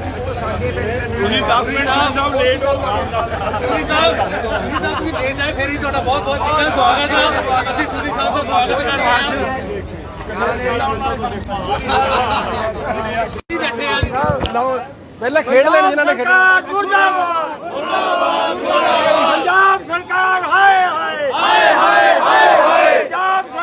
ਤੁਸੀਂ 10 ਮਿੰਟ ਜਦ ਲੇਟ ਹੋ ਸੁਰੀ ਸਾਹਿਬ ਸੁਰੀ ਸਾਹਿਬ ਤੁਸੀਂ ਲੇਟ ਆਏ ਫਿਰ ਵੀ ਤੁਹਾਡਾ ਬਹੁਤ ਬਹੁਤ ਜੀ ਦਾ ਸਵਾਗਤ ਹੈ ਅਸੀਂ ਸੁਰੀ ਸਾਹਿਬ ਦਾ ਸਵਾਗਤ ਕਰਦੇ ਹਾਂ ਅਸੀਂ ਬੈਠੇ ਆ ਜੀ ਪਹਿਲਾਂ ਖੇਡ ਲੈਣ ਜਿਨ੍ਹਾਂ ਨੇ ਖੇਡਣਾ। ਪੰਜਾਬ ਸਰਕਾਰ ਹਾਏ ਹਾਏ ਹਾਏ ਹਾਏ ਹਾਏ। ਪੰਜਾਬ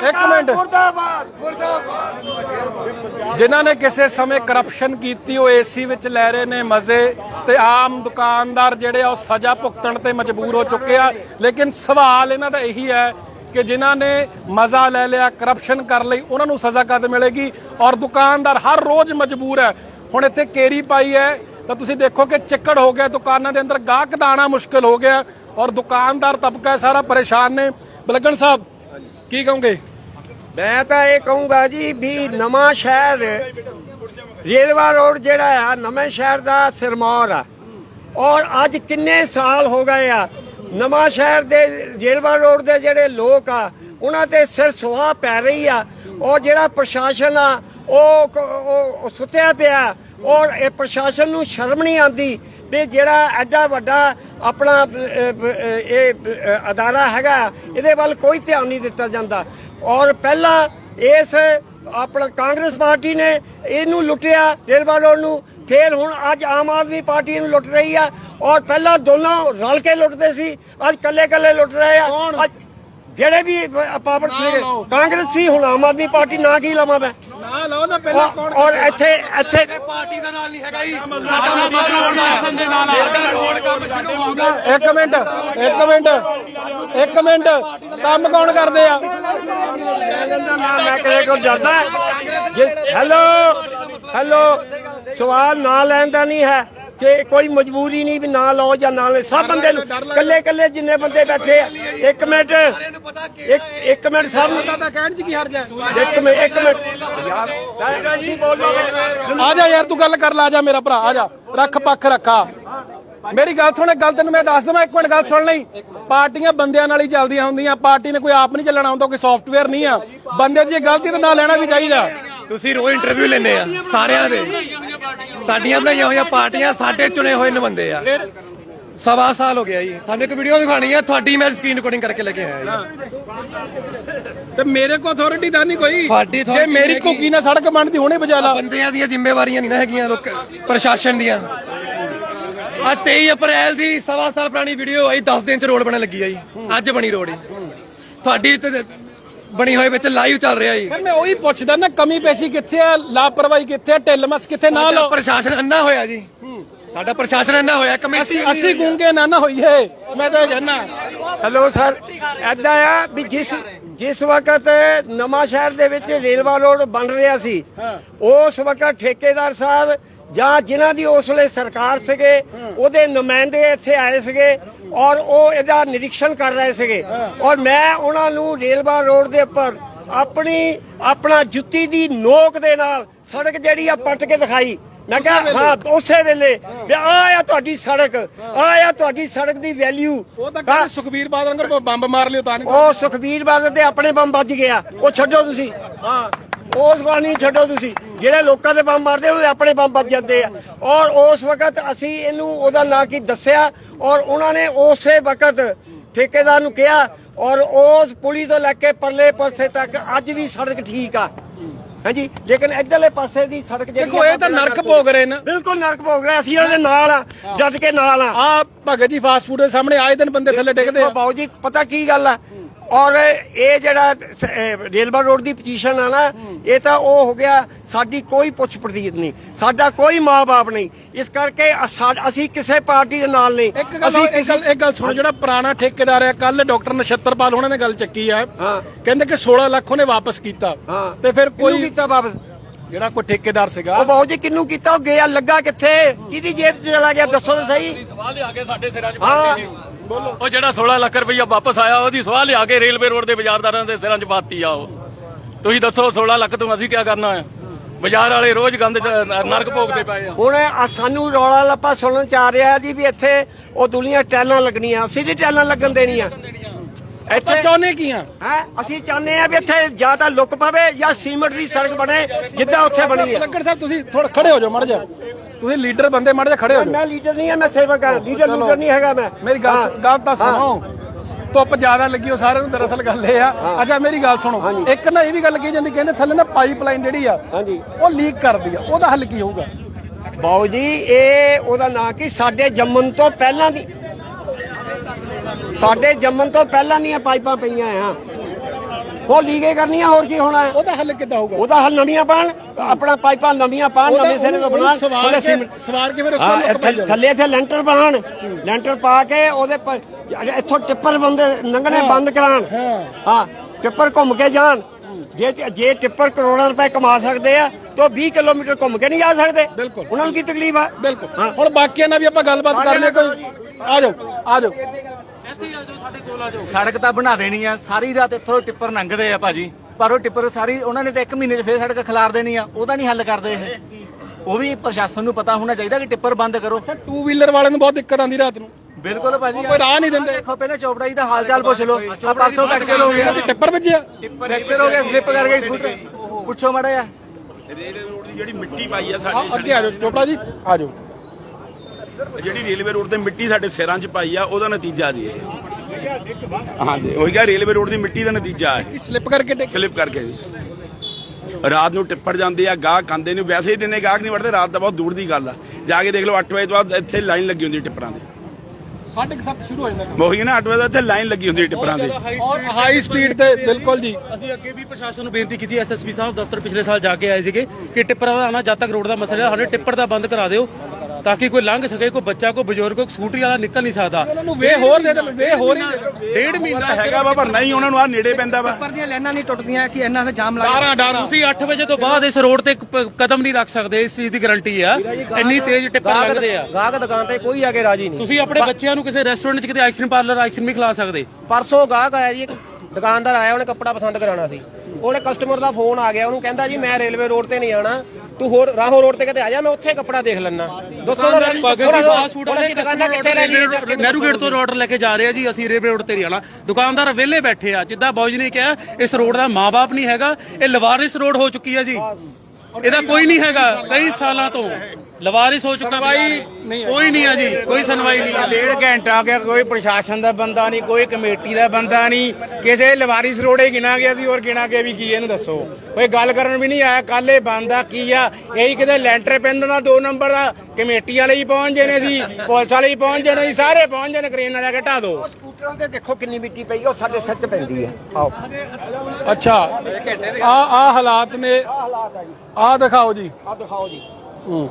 ਇੱਕ ਮਿੰਟ। ਮੁਰਦਾਬਾਦ ਮੁਰਦਾਬਾਦ। ਜਿਨ੍ਹਾਂ ਨੇ ਕਿਸੇ ਸਮੇਂ ਕਰਪਸ਼ਨ ਕੀਤੀ ਉਹ ਏਸੀ ਵਿੱਚ ਲੈ ਰਹੇ ਨੇ ਮਜ਼ੇ ਤੇ ਆਮ ਦੁਕਾਨਦਾਰ ਜਿਹੜੇ ਆ ਉਹ ਸਜ਼ਾ ਭੁਗਤਣ ਤੇ ਮਜਬੂਰ ਹੋ ਚੁੱਕੇ ਆ। ਲੇਕਿਨ ਸਵਾਲ ਇਹਨਾਂ ਦਾ ਇਹੀ ਹੈ ਕਿ ਜਿਨ੍ਹਾਂ ਨੇ ਮਜ਼ਾ ਲੈ ਲਿਆ ਕਰਪਸ਼ਨ ਕਰ ਲਈ ਉਹਨਾਂ ਨੂੰ ਸਜ਼ਾ ਕਦ ਮਿਲੇਗੀ? ਔਰ ਦੁਕਾਨਦਾਰ ਹਰ ਰੋਜ਼ ਮਜਬੂਰ ਹੈ। ਹੁਣ ਇੱਥੇ ਕੇਰੀ ਪਾਈ ਹੈ ਤਾਂ ਤੁਸੀਂ ਦੇਖੋ ਕਿ ਚਿੱਕੜ ਹੋ ਗਿਆ ਦੁਕਾਨਾਂ ਦੇ ਅੰਦਰ ਗਾਹਕ ਦਾ ਆਉਣਾ ਮੁਸ਼ਕਲ ਹੋ ਗਿਆ ਔਰ ਦੁਕਾਨਦਾਰ ਤਬਕਾ ਸਾਰਾ ਪਰੇਸ਼ਾਨ ਨੇ। ਬਲਗਣ ਸਾਹਿਬ ਕੀ ਕਹੋਗੇ? ਮੈਂ ਤਾਂ ਇਹ ਕਹੂੰਗਾ ਜੀ ਵੀ ਨਵਾਂ ਸ਼ਹਿਰ, ਰੇਲਵਾ ਰੋਡ ਜਿਹੜਾ ਆ, ਨਵੇਂ ਸ਼ਹਿਰ ਦਾ ਸਿਰਮੌਰ ਆ। ਔਰ ਅੱਜ ਕਿੰਨੇ ਸਾਲ ਹੋ ਗਏ ਆ, ਨਵਾਂ ਸ਼ਹਿਰ ਦੇ, ਰੇਲਵਾ ਰੋਡ ਦੇ ਜਿਹੜੇ ਲੋਕ ਆ, ਉਹਨਾਂ ਤੇ ਸਿਰ ਸੁਆਹ ਪੈ ਰਹੀ ਆ। ਔਰ ਜਿਹੜਾ ਪ੍ਰਸ਼ਾਸਨ ਆ, ਉਹ ਉਹ ਸੁੱਤਿਆ ਪਿਆ। ਔਰ ਇਹ ਪ੍ਰਸ਼ਾਸਨ ਨੂੰ ਸ਼ਰਮ ਨਹੀਂ ਆਉਂਦੀ ਵੀ ਜਿਹੜਾ ਐਡਾ ਵੱਡਾ ਆਪਣਾ ਇਹ ਅਦਾਰਾ ਹੈਗਾ, ਇਹਦੇ ਵੱਲ ਕੋਈ ਧਿਆਨ ਨਹੀਂ ਦਿੱਤਾ ਜਾਂਦਾ। ਔਰ ਪਹਿਲਾਂ ਇਸ ਆਪਣਾ ਕਾਂਗਰਸ ਪਾਰਟੀ ਨੇ ਇਹਨੂੰ ਲੁੱਟਿਆ ਰੇਲਵਾ ਰੋਡ ਨੂੰ ਫਿਰ ਹੁਣ ਅੱਜ ਆਮ ਆਦਮੀ ਪਾਰਟੀ ਇਹਨੂੰ ਲੁੱਟ ਰਹੀ ਆ ਔਰ ਪਹਿਲਾਂ ਦੋਨੋਂ ਰਲ ਕੇ ਲੁੱਟਦੇ ਸੀ ਅੱਜ ਕੱਲੇ ਕੱਲੇ ਲੁੱਟ ਰਹੇ ਆ? ਅੱਜ ਜਿਹੜੇ ਵੀ ਪਾਵਰ ਲਓ। ਕਾਂਗਰਸ ਹੁਣ ਆਮ ਆਦਮੀ ਪਾਰਟੀ ਨਾ ਕੀ ਲਵਾਂ ਮੈਂ? ਨਾ ਲਓ ਨਾ ਪਹਿਲਾਂ ਔਰ- ਕੌਣ ਔਰ ਇੱਥੇ ਇੱਥੇ ਪਾਰਟੀ ਦਾ ਨਾਲ ਨਹੀਂ ਹੈਗਾ ਜੀ। ਸਾਡਾ ਮਮਾ ਰੋਡ ਦਾ ਦੇ ਨਾਲ ਆ। ਸਾਡਾ ਰੋਡ ਕੰਮ ਸ਼ੁਰੂ ਹੋ ਗਿਆ। ਇੱਕ ਮਿੰਟ ਇੱਕ ਮਿੰਟ ਇੱਕ ਮਿੰਟ। ਕੰਮ ਕੌਣ ਕਰਦੇ ਆ? ਮੈਂ ਕਿਸੇ ਕੋਲ ਜਾਂਦਾ। ਹੈਲੋ ਹੈਲੋ ਸਵਾਲ ਨਾ ਲੈਣ ਦਾ ਨਹੀਂ ਹੈ। ਕਿ ਕੋਈ ਮਜਬੂਰੀ ਨਹੀਂ ਵੀ ਨਾ ਲਓ ਜਾਂ ਨਾ ਲੈ ਸਭ ਬੰਦੇ ਨੂੰ ਕੱਲੇ ਕੱਲੇ ਜਿੰਨੇ ਬੰਦੇ ਬੈਠੇ ਆ ਇੱਕ ਮਿੰਟ। ਇੱਕ ਇੱਕ ਮਿੰਟ ਸਭ ਨੂੰ ਤਾਂ ਕਹਿਣ ਚ ਕੀ ਹਰਜ ਹੈ। ਇੱਕ ਮਿੰਟ ਇੱਕ ਮਿੰਟ। ਯਾਰ ਆ ਜਾ ਯਾਰ ਤੂੰ ਗੱਲ ਕਰ ਲਾ ਆ ਜਾ ਮੇਰਾ ਭਰਾ ਆ ਜਾ। ਰੱਖ ਪੱਖ ਰੱਖਾ। ਮੇਰੀ ਗੱਲ ਸੁਣ ਗੱਲ ਤੈਨੂੰ ਮੈਂ ਦੱਸ ਦਵਾਂ ਇੱਕ ਮਿੰਟ ਗੱਲ ਸੁਣ ਲਈ। ਪਾਰਟੀਆਂ ਬੰਦਿਆਂ ਨਾਲ ਹੀ ਚੱਲਦੀਆਂ ਹੁੰਦੀਆਂ ਪਾਰਟੀ ਨੇ ਕੋਈ ਆਪ ਨਹੀਂ ਚੱਲਣਾ ਹੁੰਦਾ ਕੋਈ ਸੌਫਟਵੇਅਰ ਨਹੀਂ ਆ। ਬੰਦੇ ਦੀ ਗਲਤੀ ਤਾਂ ਨਾ ਲੈਣਾ ਵੀ ਚਾਹੀਦਾ। ਤੁਸੀਂ ਰੋਜ਼ ਇੰਟਰਵਿਊ ਲੈਂਦੇ ਆ ਸਾਰਿਆਂ ਦੇ। ਸਾਡੀਆਂ ਬਣਾਈਆਂ ਹੋਈਆਂ ਪਾਰਟੀਆਂ ਸਾਡੇ ਚੁਣੇ ਹੋਏ ਨੁਮਾਇੰਦੇ ਆ। ਫਿਰ ਸਵਾ ਸਾਲ ਹੋ ਗਿਆ ਜੀ। ਤੁਹਾਨੂੰ ਇੱਕ ਵੀਡੀਓ ਦਿਖਾਣੀ ਆ ਤੁਹਾਡੀ ਮੈਂ ਸਕਰੀਨ ਰਿਕਾਰਡਿੰਗ ਕਰਕੇ ਲੈ ਕੇ ਆਇਆ ਤੇ ਮੇਰੇ ਕੋ ਅਥਾਰਟੀ ਤਾਂ ਨਹੀਂ ਕੋਈ। ਤੁਹਾਡੀ ਜੇ authority ਮੇਰੀ ਹੈਗੀ। ਘੁੱਗੀ ਨਾਲ ਸੜਕ ਬਣਦੀ ਹੁਣੇ ਬਜਾ ਲਾ। ਬੰਦਿਆਂ ਦੀਆਂ ਜ਼ਿੰਮੇਵਾਰੀਆਂ ਨਹੀਂ ਨਾ ਹੈਗੀਆਂ ਲੋਕ ਪ੍ਰਸ਼ਾਸਨ ਦੀਆਂ। ਆ 23 ਅਪ੍ਰੈਲ ਦੀ ਸਵਾ ਸਾਲ ਪੁਰਾਣੀ ਵੀਡੀਓ ਆਈ 10 ਦਿਨ ਚ ਰੋਡ ਬਣਨ ਲੱਗੀ ਆ ਜੀ। ਅੱਜ ਬਣੀ ਰੋਡ ਜੀ। ਤੁਹਾਡੀ ਤੇ ਬਣੀ ਹੋਏ ਵਿੱਚ ਲਾਈਵ ਚੱਲ ਰਿਹਾ ਜੀ। ਫਿਰ ਮੈਂ ਉਹੀ ਪੁੱਛਦਾ ਨਾ ਕਮੀ ਪੇਸ਼ੀ ਕਿੱਥੇ ਆ ਲਾਪਰਵਾਹੀ ਕਿੱਥੇ ਆ ਢਿੱਲ ਮਸ ਕਿੱਥੇ ਨਾ ਸਾਡਾ ਲਓ ਪ੍ਰਸ਼ਾਸਨ ਅੰਨਾ ਹੋਇਆ ਜੀ। ਸਾਡਾ ਪ੍ਰਸ਼ਾਸਨ ਅੰਨਾ ਹੋਇਆ ਕਮੇਟੀ ਅਸੀਂ ਅਸੀਂ ਗੂੰਗੇ ਨਾ ਨਾ ਹੋਈਏ ਮੈਂ ਤਾਂ ਕਹਿਣਾ। ਹੈਲੋ ਸਰ ਐਦਾਂ ਆ ਵੀ ਜਿਸ ਜਿਸ ਵਕਤ ਨਵਾਂ ਸ਼ਹਿਰ ਦੇ ਵਿੱਚ ਰੇਲਵਾ ਰੋਡ ਬਣ ਰਿਹਾ ਸੀ ਉਸ ਵਕਤ ਠੇਕੇਦਾਰ ਸਾਹਿਬ ਜਾਂ ਜਿਨ੍ਹਾਂ ਦੀ ਉਸ ਵੇਲੇ ਸਰਕਾਰ ਸੀਗੇ ਉਹਦੇ ਨੁਮਾਇੰਦੇ ਇੱਥੇ ਆਏ ਸੀਗੇ ਔਰ ਉਹ ਇਹਦਾ ਨਿਰੀਖਣ ਕਰ ਰਹੇ ਸੀਗੇ। ਔਰ ਮੈਂ ਉਹਨਾਂ ਨੂੰ ਰੇਲਵਾ ਰੋਡ ਦੇ ਉੱਪਰ ਆਪਣੀ ਆਪਣਾ ਜੁੱਤੀ ਦੀ ਨੋਕ ਦੇ ਨਾਲ ਸੜਕ ਜਿਹੜੀ ਆ ਪੱਟ ਕੇ ਦਿਖਾਈ। ਮੈਂ ਕਿਹਾ ਹਾਂ ਉਸੇ ਵੇਲੇ। ਵੀ ਆਹ ਆ ਤੁਹਾਡੀ ਸੜਕ। ਆਹ ਆ ਤੁਹਾਡੀ ਸੜਕ ਦੀ ਵੈਲਿਊ ਉਹ ਤਾਂ ਕਹਿੰਦੇ ਸੁਖਬੀਰ ਬਾਦਲ ਅੰਗਰ ਬੰਬ ਮਾਰ ਲਿਓ ਤਾਂ ਨਹੀਂ ਉਹ ਸੁਖਬੀਰ ਬਾਦਲ ਦੇ ਆਪਣੇ ਬੰਬ ਵੱਜ ਗਿਆ। ਉਹ ਛੱਡੋ ਤੁਸੀਂ। ਹਾਂ। ਉਸ ਗੱਲ ਨਹੀਂ ਛੱਡੋ ਤੁਸੀਂ। ਜਿਹੜੇ ਲੋਕਾਂ ਦੇ ਬੰਬ ਮਾਰਦੇ ਉਹਦੇ ਆਪਣੇ ਬੰਬ ਵੱਜ ਜਾਂਦੇ ਆ। ਔਰ ਉਸ ਵਕਤ ਅਸੀਂ ਇਹਨੂੰ ਉਹਦਾ ਨਾਂ ਕੀ ਦੱਸਿਆ ਔਰ ਉਹਨਾਂ ਨੇ ਉਸੇ ਵਕਤ ਠੇਕੇਦਾਰ ਨੂੰ ਕਿਹਾ ਔਰ ਉਸ ਪੁਲੀ ਤੋਂ ਲੈ ਕੇ ਪਰਲੇ ਪਾਸੇ ਤੱਕ ਅੱਜ ਵੀ ਸੜਕ ਠੀਕ ਆ। ਹਾਂਜੀ ਲੇਕਿਨ ਇਧਰਲੇ ਪਾਸੇ ਦੀ ਸੜਕ ਜਿਹੜੀ ਦੇਖੋ ਇਹ ਤਾਂ ਨਰਕ ਭੋਗ ਰਹੇ ਨੇ। ਬਿਲਕੁਲ ਨਰਕ ਭੋਗ ਰਿਹਾ ਅਸੀਂ ਉਹਨਾਂ ਦੇ ਨਾਲ ਆ ਜੱਜ ਕੇ ਨਾਲ ਆ। ਆ ਭਗਤ ਜੀ ਫਾਸਟ ਫੂਡ ਦੇ ਸਾਹਮਣੇ ਆਏ ਦਿਨ ਬੰਦੇ ਥੱਲੇ ਡਿੱਗਦੇ ਆ। ਬਾਬੂ ਜੀ ਪਤਾ ਕੀ ਗੱਲ ਆ? ਔਰ ਇਹ ਜਿਹੜਾ ਰੇਲਵਾ ਰੋਡ ਦੀ ਪੋਜੀਸ਼ਨ ਆ ਨਾ ਇਹ ਤਾਂ ਉਹ ਹੋ ਗਿਆ ਸਾਡੀ ਕੋਈ ਪੁੱਛ ਪ੍ਰਤੀਤ ਨਹੀਂ ਸਾਡਾ ਕੋਈ ਮਾਂ-ਬਾਪ ਨਹੀਂ। ਇਸ ਕਰਕੇ ਅਸੀਂ ਕਿਸੇ ਪਾਰਟੀ ਦੇ ਨਾਲ ਨਹੀਂ। ਗੱਲ ਇੱਕ ਗੱਲ ਇੱਕ ਗੱਲ ਸੁਣੋ ਜਿਹੜਾ ਪੁਰਾਣਾ ਠੇਕੇਦਾਰ ਹੈ ਕੱਲ ਡਾਕਟਰ ਨਛੱਤਰਪਾਲ ਉਹਨਾਂ ਨੇ ਗੱਲ ਚੱਕੀ ਹੈ ਹਾਂ। ਕਹਿੰਦੇ ਕਿ 16 ਲੱਖ ਉਹਨੇ ਵਾਪਸ ਕੀਤਾ। ਹਾਂ। ਤੇ ਫਿਰ ਕੋਈ ਕੀਤਾ ਵਾਪਸ? ਜਿਹੜਾ ਕੋਈ ਠੇਕੇਦਾਰ ਸੀਗਾ। ਉਹ ਬਾਬੂ ਜੀ ਕਿੰਨੂੰ ਕੀਤਾ? ਉਹ ਗਿਆ ਲੱਗਾ ਕਿੱਥੇ? ਕਿਹਦੀ ਜੇਬ 'ਚ ਚਲਾ ਗਿਆ? ਦੱਸੋ ਤਾਂ ਸਹੀ। ਸਵਾਲ ਲਿਆ ਕੇ ਸਾਡੇ ਸਿਰਾਂ 'ਚ ਹਾਂ। ਪਾਤੀ ਨੇ। ਬੋਲੋ ਉਹ ਜਿਹੜਾ 16 ਲੱਖ ਰੁਪਈਆ ਵਾਪਸ ਆਇਆ ਉਹਦੀ ਸਵਾਲ ਲਿਆ ਕੇ ਰੇਲਵੇ ਰੋਡ ਦੇ ਬਾਜ਼ਾਰਦਾਰਾਂ ਦੇ ਸਿਰਾਂ 'ਚ ਪਾਤੀ ਆ ਉਹ। ਤੁਸੀਂ ਦੱਸੋ 16 ਲੱਖ ਤੋਂ ਅਸੀਂ ਕੀ ਕਰਨਾ ਹੈ? ਬਾਜ਼ਾਰ ਵਾਲੇ ਰੋਜ਼ ਗੰਦ ਨਰਕ ਭੋਗਦੇ ਪਏ ਆ। ਹੁਣ ਆ ਸਾਨੂੰ ਰੌਲਾ ਲੱਪਾ ਸੁਣਨ ਚ ਆ ਰਿਹਾ ਜੀ ਵੀ ਇੱਥੇ ਉਹ ਦੁਨੀਆ ਟੈਲਾਂ ਲੱਗਣੀਆਂ ਅਸੀਂ ਨਹੀਂ ਟੈਲਾਂ ਲੱਗਣ ਦੇਣੀਆਂ। ਆਪਾਂ ਚਾਹੁੰਦੇ ਕੀ ਆ? ਹੈ? ਅਸੀਂ ਚਾਹੁੰਦੇ ਆ ਵੀ ਇੱਥੇ ਜਾਂ ਤਾਂ ਲੁੱਕ ਪਵੇ ਜਾਂ ਸੀਮੈਂਟ ਦੀ ਸੜਕ ਬਣੇ ਜਿੱਦਾਂ ਉੱਥੇ ਬਣੀ ਹੈ ਲੱਕੜ ਸਾਹਿਬ ਤੁਸੀਂ ਥੋੜਾ ਖੜੇ ਹੋ ਜਾਓ ਮੜ ਜਾ ਤੁਸੀਂ ਲੀਡਰ ਬੰਦੇ ਮੜ ਜਾ ਖੜੇ ਹੋ ਜਾਓ। ਮੈਂ ਲੀਡਰ ਨਹੀਂ ਆ ਮੈਂ ਸੇਵਕ ਹਾਂ। ਲੀਡਰ। ਲੀਡਰ ਨਹੀਂ ਹੈਗਾ ਮੈਂ। ਮੇਰੀ ਗੱਲ। ਗੱਲ ਤਾਂ। ਸੁਣੋ। ਧੁੱਪ ਜ਼ਿਆਦਾ ਲੱਗੀ ਉਹ ਸਾਰਿਆਂ ਨੂੰ ਦਰਅਸਲ ਗੱਲ ਇਹ ਆ। ਅੱਛਾ ਮੇਰੀ ਗੱਲ ਸੁਣੋ। ਇੱਕ ਨਾ ਇਹ ਵੀ ਗੱਲ ਕਹੀ ਜਾਂਦੀ ਕਹਿੰਦੇ ਥੱਲੇ ਨਾ ਪਾਈਪਲਾਈਨ ਜਿਹੜੀ ਆ ਹਾਂਜੀ। ਉਹ ਲੀਕ ਕਰਦੀ ਆ। ਉਹਦਾ ਹੱਲ ਕੀ ਹੋਊਗਾ? ਬਾਊ ਜੀ ਇਹ ਉਹਦਾ ਨਾਂ ਕੀ? ਸਾਡੇ ਜੰਮਣ ਤੋਂ ਪਹਿਲਾਂ ਦੀ ਸਾਡੇ ਜੰਮਣ ਤੋਂ ਪਹਿਲਾਂ ਦੀਆਂ ਪਾਈਪਾਂ ਪਈਆਂ ਆ। ਉਹ ਲੀਕੇ ਕਰਨੀਆਂ ਹੋਰ ਕੀ ਹੋਣਾ? ਹੈ? ਉਹਦਾ ਹੱਲ ਕਿੱਦਾਂ ਹੋਊਗਾ? ਉਹਦਾ ਹੱਲ ਨਵੀਆਂ ਪਾਣ ਆਪਣਾ ਪਾਈਪਾਂ ਨਵੀਆਂ ਪਾਣ ਨਵੇਂ ਸਿਰੇ ਤੋਂ ਸਵਾਰ ਥੱਲੇ ਕੇ ਸੀਮੈਂਟ- ਸਵਾਰ ਕੇ ਫਿਰ ਉਸ ਹਾਂ ਨੂੰ। ਥੱਲੇ ਇੱਥੇ ਲੈਂਟਰ ਪਾਣ ਲੈਂਟਰ ਪਾ ਕੇ ਉਹਦੇ ਇੱਥੋਂ ਟਿੱਪਰ ਬੰਦੇ ਲੰਘਣੇ ਬੰਦ ਕਰਾਣ। ਹਾਂ। ਹਾਂ ਟਿੱਪਰ ਘੁੰਮ ਕੇ ਜਾਣ। ਜੇ ਜੇ ਟਿੱਪਰ ਕਰੋੜਾਂ ਰੁਪਏ ਕਮਾ ਸਕਦੇ ਆ ਤਾਂ 20 ਕਿਲੋਮੀਟਰ ਘੁੰਮ ਕੇ ਨਹੀਂ ਜਾ ਸਕਦੇ। ਬਿਲਕੁਲ। ਉਹਨਾਂ ਨੂੰ ਕੀ ਤਕਲੀਫ ਆ? ਬਿਲਕੁਲ। ਹਾਂ। ਹੁਣ ਬਾਕੀਆਂ ਨਾਲ ਵੀ ਆਪਾਂ ਗੱਲਬਾਤ ਕਰ ਲਈਏ ਕੋਈ ਆ ਜਾਓ ਆ ਜਾਓ। ਸੜਕ ਤਾਂ ਬਣਾ ਦੇਣੀ ਆ ਸਾਰੀ ਰਾਤ ਇੱਥੋਂ ਟਿੱਪਰ ਲੰਘਦੇ ਆ ਭਾਜੀ। ਪਰ ਉਹ ਟਿੱਪਰ ਸਾਰੀ ਉਹਨਾਂ ਨੇ ਤਾਂ ਇੱਕ ਮਹੀਨੇ 'ਚ ਫੇਰ ਸੜਕ ਖਿਲਾਰ ਦੇਣੀ ਆ ਉਹਦਾ ਨਹੀਂ ਹੱਲ ਕਰਦੇ ਇਹ। ਉਹ ਵੀ ਪ੍ਰਸ਼ਾਸਨ ਨੂੰ ਪਤਾ ਹੋਣਾ ਚਾਹੀਦਾ ਕਿ ਟਿੱਪਰ ਬੰਦ ਕਰੋ। ਅੱਛਾ ਟੂ ਵੀਲਰ ਵਾਲਿਆਂ ਨੂੰ ਬਹੁਤ ਦਿੱਕਤ ਆਉਂਦੀ ਰਾਤ ਨੂੰ। ਬਿਲਕੁਲ ਭਾਜੀ ਕੋਈ ਰਾਹ ਨਹੀਂ ਦਿੰਦੇ। ਦੇਖੋ ਪਹਿਲਾਂ ਚੋਪੜਾ ਜੀ ਦਾ ਹਾਲ ਚਾਲ ਪੁੱਛ ਲਓ। ਆ ਪਰਸੋਂ ਫ੍ਰੈਕਚਰ ਹੋ ਗਿਆ ਟਿੱਪਰ ਵੱਜਿਆ ਫ੍ਰੈਕਚਰ ਹੋ ਗਿਆ ਸਲਿੱਪ ਕਰ ਗਈ ਸਕੂਟਰ ਪੁੱਛੋ ਮਾੜਾ ਜਿਹਾ। ਰੇਲਵੇ ਰੋਡ ਦੀ ਜਿਹੜੀ ਮਿੱਟੀ ਪਾਈ ਆ ਆ, ਸਾਡੀ ਅੱਗੇ ਆ ਜਾਓ ਚੋਪੜਾ ਜੀ ਆ ਜਾਓ। ਜਿਹੜੀ ਰੇਲਵੇ ਰੋਡ ਤੇ ਮਿੱਟੀ ਸਾਡੇ ਸਿਰਾਂ 'ਚ ਪਾਈ ਆ ਉਹਦਾ ਨਤੀਜਾ ਜੀ ਇਹ। ਹਾਂਜੀ ਉਹੀ ਕਿਹਾ ਰੇਲਵੇ ਰੋਡ ਦੀ ਮਿੱਟੀ ਦਾ ਨਤੀਜਾ ਹੈ। ਸਲਿੱਪ ਕਰਕੇ ਡਿੱਗ ਸਲਿੱਪ ਕਰਕੇ ਜੀ। ਰਾਤ ਨੂੰ ਟਿੱਪਰ ਜਾਂਦੇ ਆ ਗਾਹ ਖਾਂਦੇ ਨੂੰ ਵੈਸੇ ਹੀ ਦਿਨੇ ਗਾਹਕ ਨਹੀਂ ਵੜਦੇ ਰਾਤ ਦਾ ਬਹੁਤ ਦੂਰ ਦੀ ਗੱਲ ਆ। ਜਾ ਕੇ ਦੇਖ ਲਓ 8 ਵਜੇ ਤੋਂ ਬਾਅਦ ਇੱਥੇ ਲਾਈਨ ਲੱਗੀ ਹੁੰਦੀ ਟਿੱਪਰਾਂ ਦੀ। ਸਾਢੇ ਕੁ ਸੱਤ ਸ਼ੁਰੂ ਹੋ ਜਾਂਦਾ ਉਹੀ ਨਾ 8 ਵਜੇ ਤੋਂ ਇੱਥੇ ਲਾਈਨ ਲੱਗੀ ਹੁੰਦੀ ਟਿੱਪਰਾਂ ਦੀ। ਔਰ ਹਾਈ ਸਪੀਡ ਤੇ ਬਿਲਕੁਲ ਜੀ। ਅਸੀਂ ਅੱਗੇ ਵੀ ਪ੍ਰਸ਼ਾਸਨ ਨੂੰ ਬੇਨਤੀ ਕੀਤੀ ਐਸਐਸਪੀ ਸਾਹਿਬ ਦਫ਼ਤਰ ਪਿਛਲੇ ਸਾਲ ਜਾ ਕੇ ਆਏ ਸੀਗੇ ਕਿ ਟਿੱਪਰ ਵਾਲਾ ਆਉਣਾ ਜਦ ਤੱਕ ਰੋਡ ਦਾ ਮਸਲਾ ਹੈ, ਸਾਡੇ ਟਿੱਪਰ ਦਾ ਬੰਦ ਕਰਾ ਦਿਓ। ਤਾਂ ਕਿ ਕੋਈ ਲੰਘ ਸਕੇ ਕੋਈ ਬੱਚਾ ਕੋਈ ਬਜ਼ੁਰਗ ਕੋਈ ਸਕੂਟਰੀ ਵਾਲਾ ਨਿਕਲ ਨਹੀਂ ਸਕਦਾ। ਉਹਨਾਂ ਨੂੰ ਵੇ ਹੋਰ ਦੇ ਦੇਣ ਵੇ ਹੋਰ ਹੀ ਦੇ ਡੇਢ ਮਹੀਨਾ ਹੈਗਾ ਵਾ ਪਰ ਨਹੀਂ ਉਹਨਾਂ ਨੂੰ ਆ ਨੇੜੇ ਪੈਂਦਾ ਵਾ। ਪਰ ਦੀਆਂ ਲਾਈਨਾਂ ਨਹੀਂ ਟੁੱਟਦੀਆਂ ਕਿ ਇੰਨਾ ਫੇ ਜਾਮ ਲੱਗ ਡਾਰਾਂ ਡਾਰਾਂ। ਤੁਸੀਂ 8 ਵਜੇ ਤੋਂ ਬਾਅਦ ਇਸ ਰੋਡ ਤੇ ਕਦਮ ਨਹੀਂ ਰੱਖ ਸਕਦੇ ਇਸ ਚੀਜ਼ ਦੀ ਗਾਰੰਟੀ ਆ। ਇੰਨੀ ਤੇਜ਼ ਟਿੱਪਰ ਲੱਗਦੇ ਆ। ਗਾਹਕ ਦੁਕਾਨ ਤੇ ਕੋਈ ਆ ਕੇ ਰਾਜੀ ਨਹੀਂ। ਤੁਸੀਂ ਆਪਣੇ ਬੱਚਿਆਂ ਨੂੰ ਕਿਸੇ ਰੈਸਟੋਰੈਂਟ 'ਚ ਕਿਤੇ ਆਈਸਕ੍ਰੀਮ ਪਾਰਲਰ ਆਈਸਕ੍ਰੀਮ ਨਹੀਂ ਖਿਲਾ ਸਕਦੇ। ਪਰਸੋਂ ਗਾਹਕ ਆਇਆ ਜੀ ਇੱਕ ਦੁਕਾਨਦਾਰ ਆਇਆ ਉਹਨੇ ਕੱਪੜਾ ਪਸੰਦ ਕਰਾਉਣਾ ਸੀ। ਉਹਨੇ ਕਸਟਮਰ ਦਾ ਫੋਨ ਆ ਗਿਆ ਉਹਨੂੰ ਕਹਿੰਦਾ ਜੀ ਮੈਂ ਰੇਲਵੇ ਰੋਡ ਤੇ ਨਹੀਂ ਆਣਾ ਤੂੰ ਹੋਰ ਰਾਹੋਂ ਰੋਡ ਤੇ ਕਿਤੇ ਆ ਜਾ ਮੈਂ ਉੱਥੇ ਕੱਪੜਾ ਦੇਖ ਲੈਣਾ ਦੱਸੋ ਨਾ ਫਾਸਟ ਫੂਡ ਹੁਣ ਅਸੀਂ ਦੁਕਾਨਾਂ ਕਿੱਥੇ ਰਹਿ ਗਈਆਂ? ਨਹਿਰੂ ਗੇਟ ਤੋਂ ਆਰਡਰ ਲੈ ਕੇ ਜਾ ਰਹੇ ਆ ਜੀ ਅਸੀਂ ਰੇਲਵੇ ਰੋਡ ਤੇ ਨਹੀਂ ਆਣਾ ਦੁਕਾਨਦਾਰ ਵਿਹਲੇ ਬੈਠੇ ਆ ਜਿੱਦਾਂ ਬਾਊ ਜੀ ਨੇ ਕਿਹਾ ਇਸ ਰੋਡ ਦਾ ਮਾਪੇ ਨਹੀਂ ਹੈਗਾ ਇਹ ਲਵਾਰਿਸ ਰੋਡ ਹੋ ਚੁੱਕੀ ਹੈ ਜੀ। ਇਹਦਾ ਕੋਈ ਨਹੀਂ ਹੈਗਾ ਕਈ ਸਾਲਾਂ ਤੋਂ। ਲਵਾਰਿਸ ਹੋ ਚੁੱਕਾ ਹੈ। ਕੋਈ ਨਹੀਂ ਆ ਜੀ ਕੋਈ ਸੁਣਵਾਈ ਨਹੀਂ। ਆ ਡੇਢ ਘੰਟਾ ਗਿਆ ਕੋਈ ਪ੍ਰਸ਼ਾਸਨ ਦਾ ਬੰਦਾ ਨਹੀਂ ਕੋਈ ਕਮੇਟੀ ਦਾ ਬੰਦਾ ਨਹੀਂ। ਕਿਸੇ ਲਵਾਰਿਸ ਰੋੜੇ ਗਿਣਾ ਗਿਆ ਸੀ ਔਰ ਗਿਣਾ ਕੇ ਵੀ ਕੀ ਇਹਨੂੰ ਦੱਸੋ। ਕੋਈ ਗੱਲ ਕਰਨ ਵੀ ਨਹੀਂ ਆਇਆ ਕੱਲ ਇਹ ਬੰਦਾ ਕੀ ਆ? ਇਹੀ ਕਿਤੇ ਲੈਂਟਰ ਪਿੰਡ ਦਾ ਦੋ ਨੰਬਰ ਦਾ ਕਮੇਟੀ ਵਾਲੇ ਹੀ ਪਹੁੰਚ ਜਣੇ ਸੀ ਪੁਲਿਸ ਵਾਲੇ ਹੀ ਪਹੁੰਚ ਜਣੇ ਸੀ ਸਾਰੇ ਪਹੁੰਚ ਜਣੇ ਕ੍ਰੇਨ ਕੇ ਢਾ ਦੋ। ਸਕੂਟਰਾਂ ਤੇ ਦੇਖੋ ਕਿੰਨੀ ਮਿੱਟੀ ਪਈ ਉਹ ਸਾਡੇ ਸਿਰ 'ਚ ਪੈਂਦੀ ਆ। ਆਓ। ਅੱਛਾ ਆ ਆ ਹਾਲਾਤ ਨੇ। ਆ ਦਿਖਾਓ ਜੀ। ਆ ਦਿਖਾਓ ਜੀ।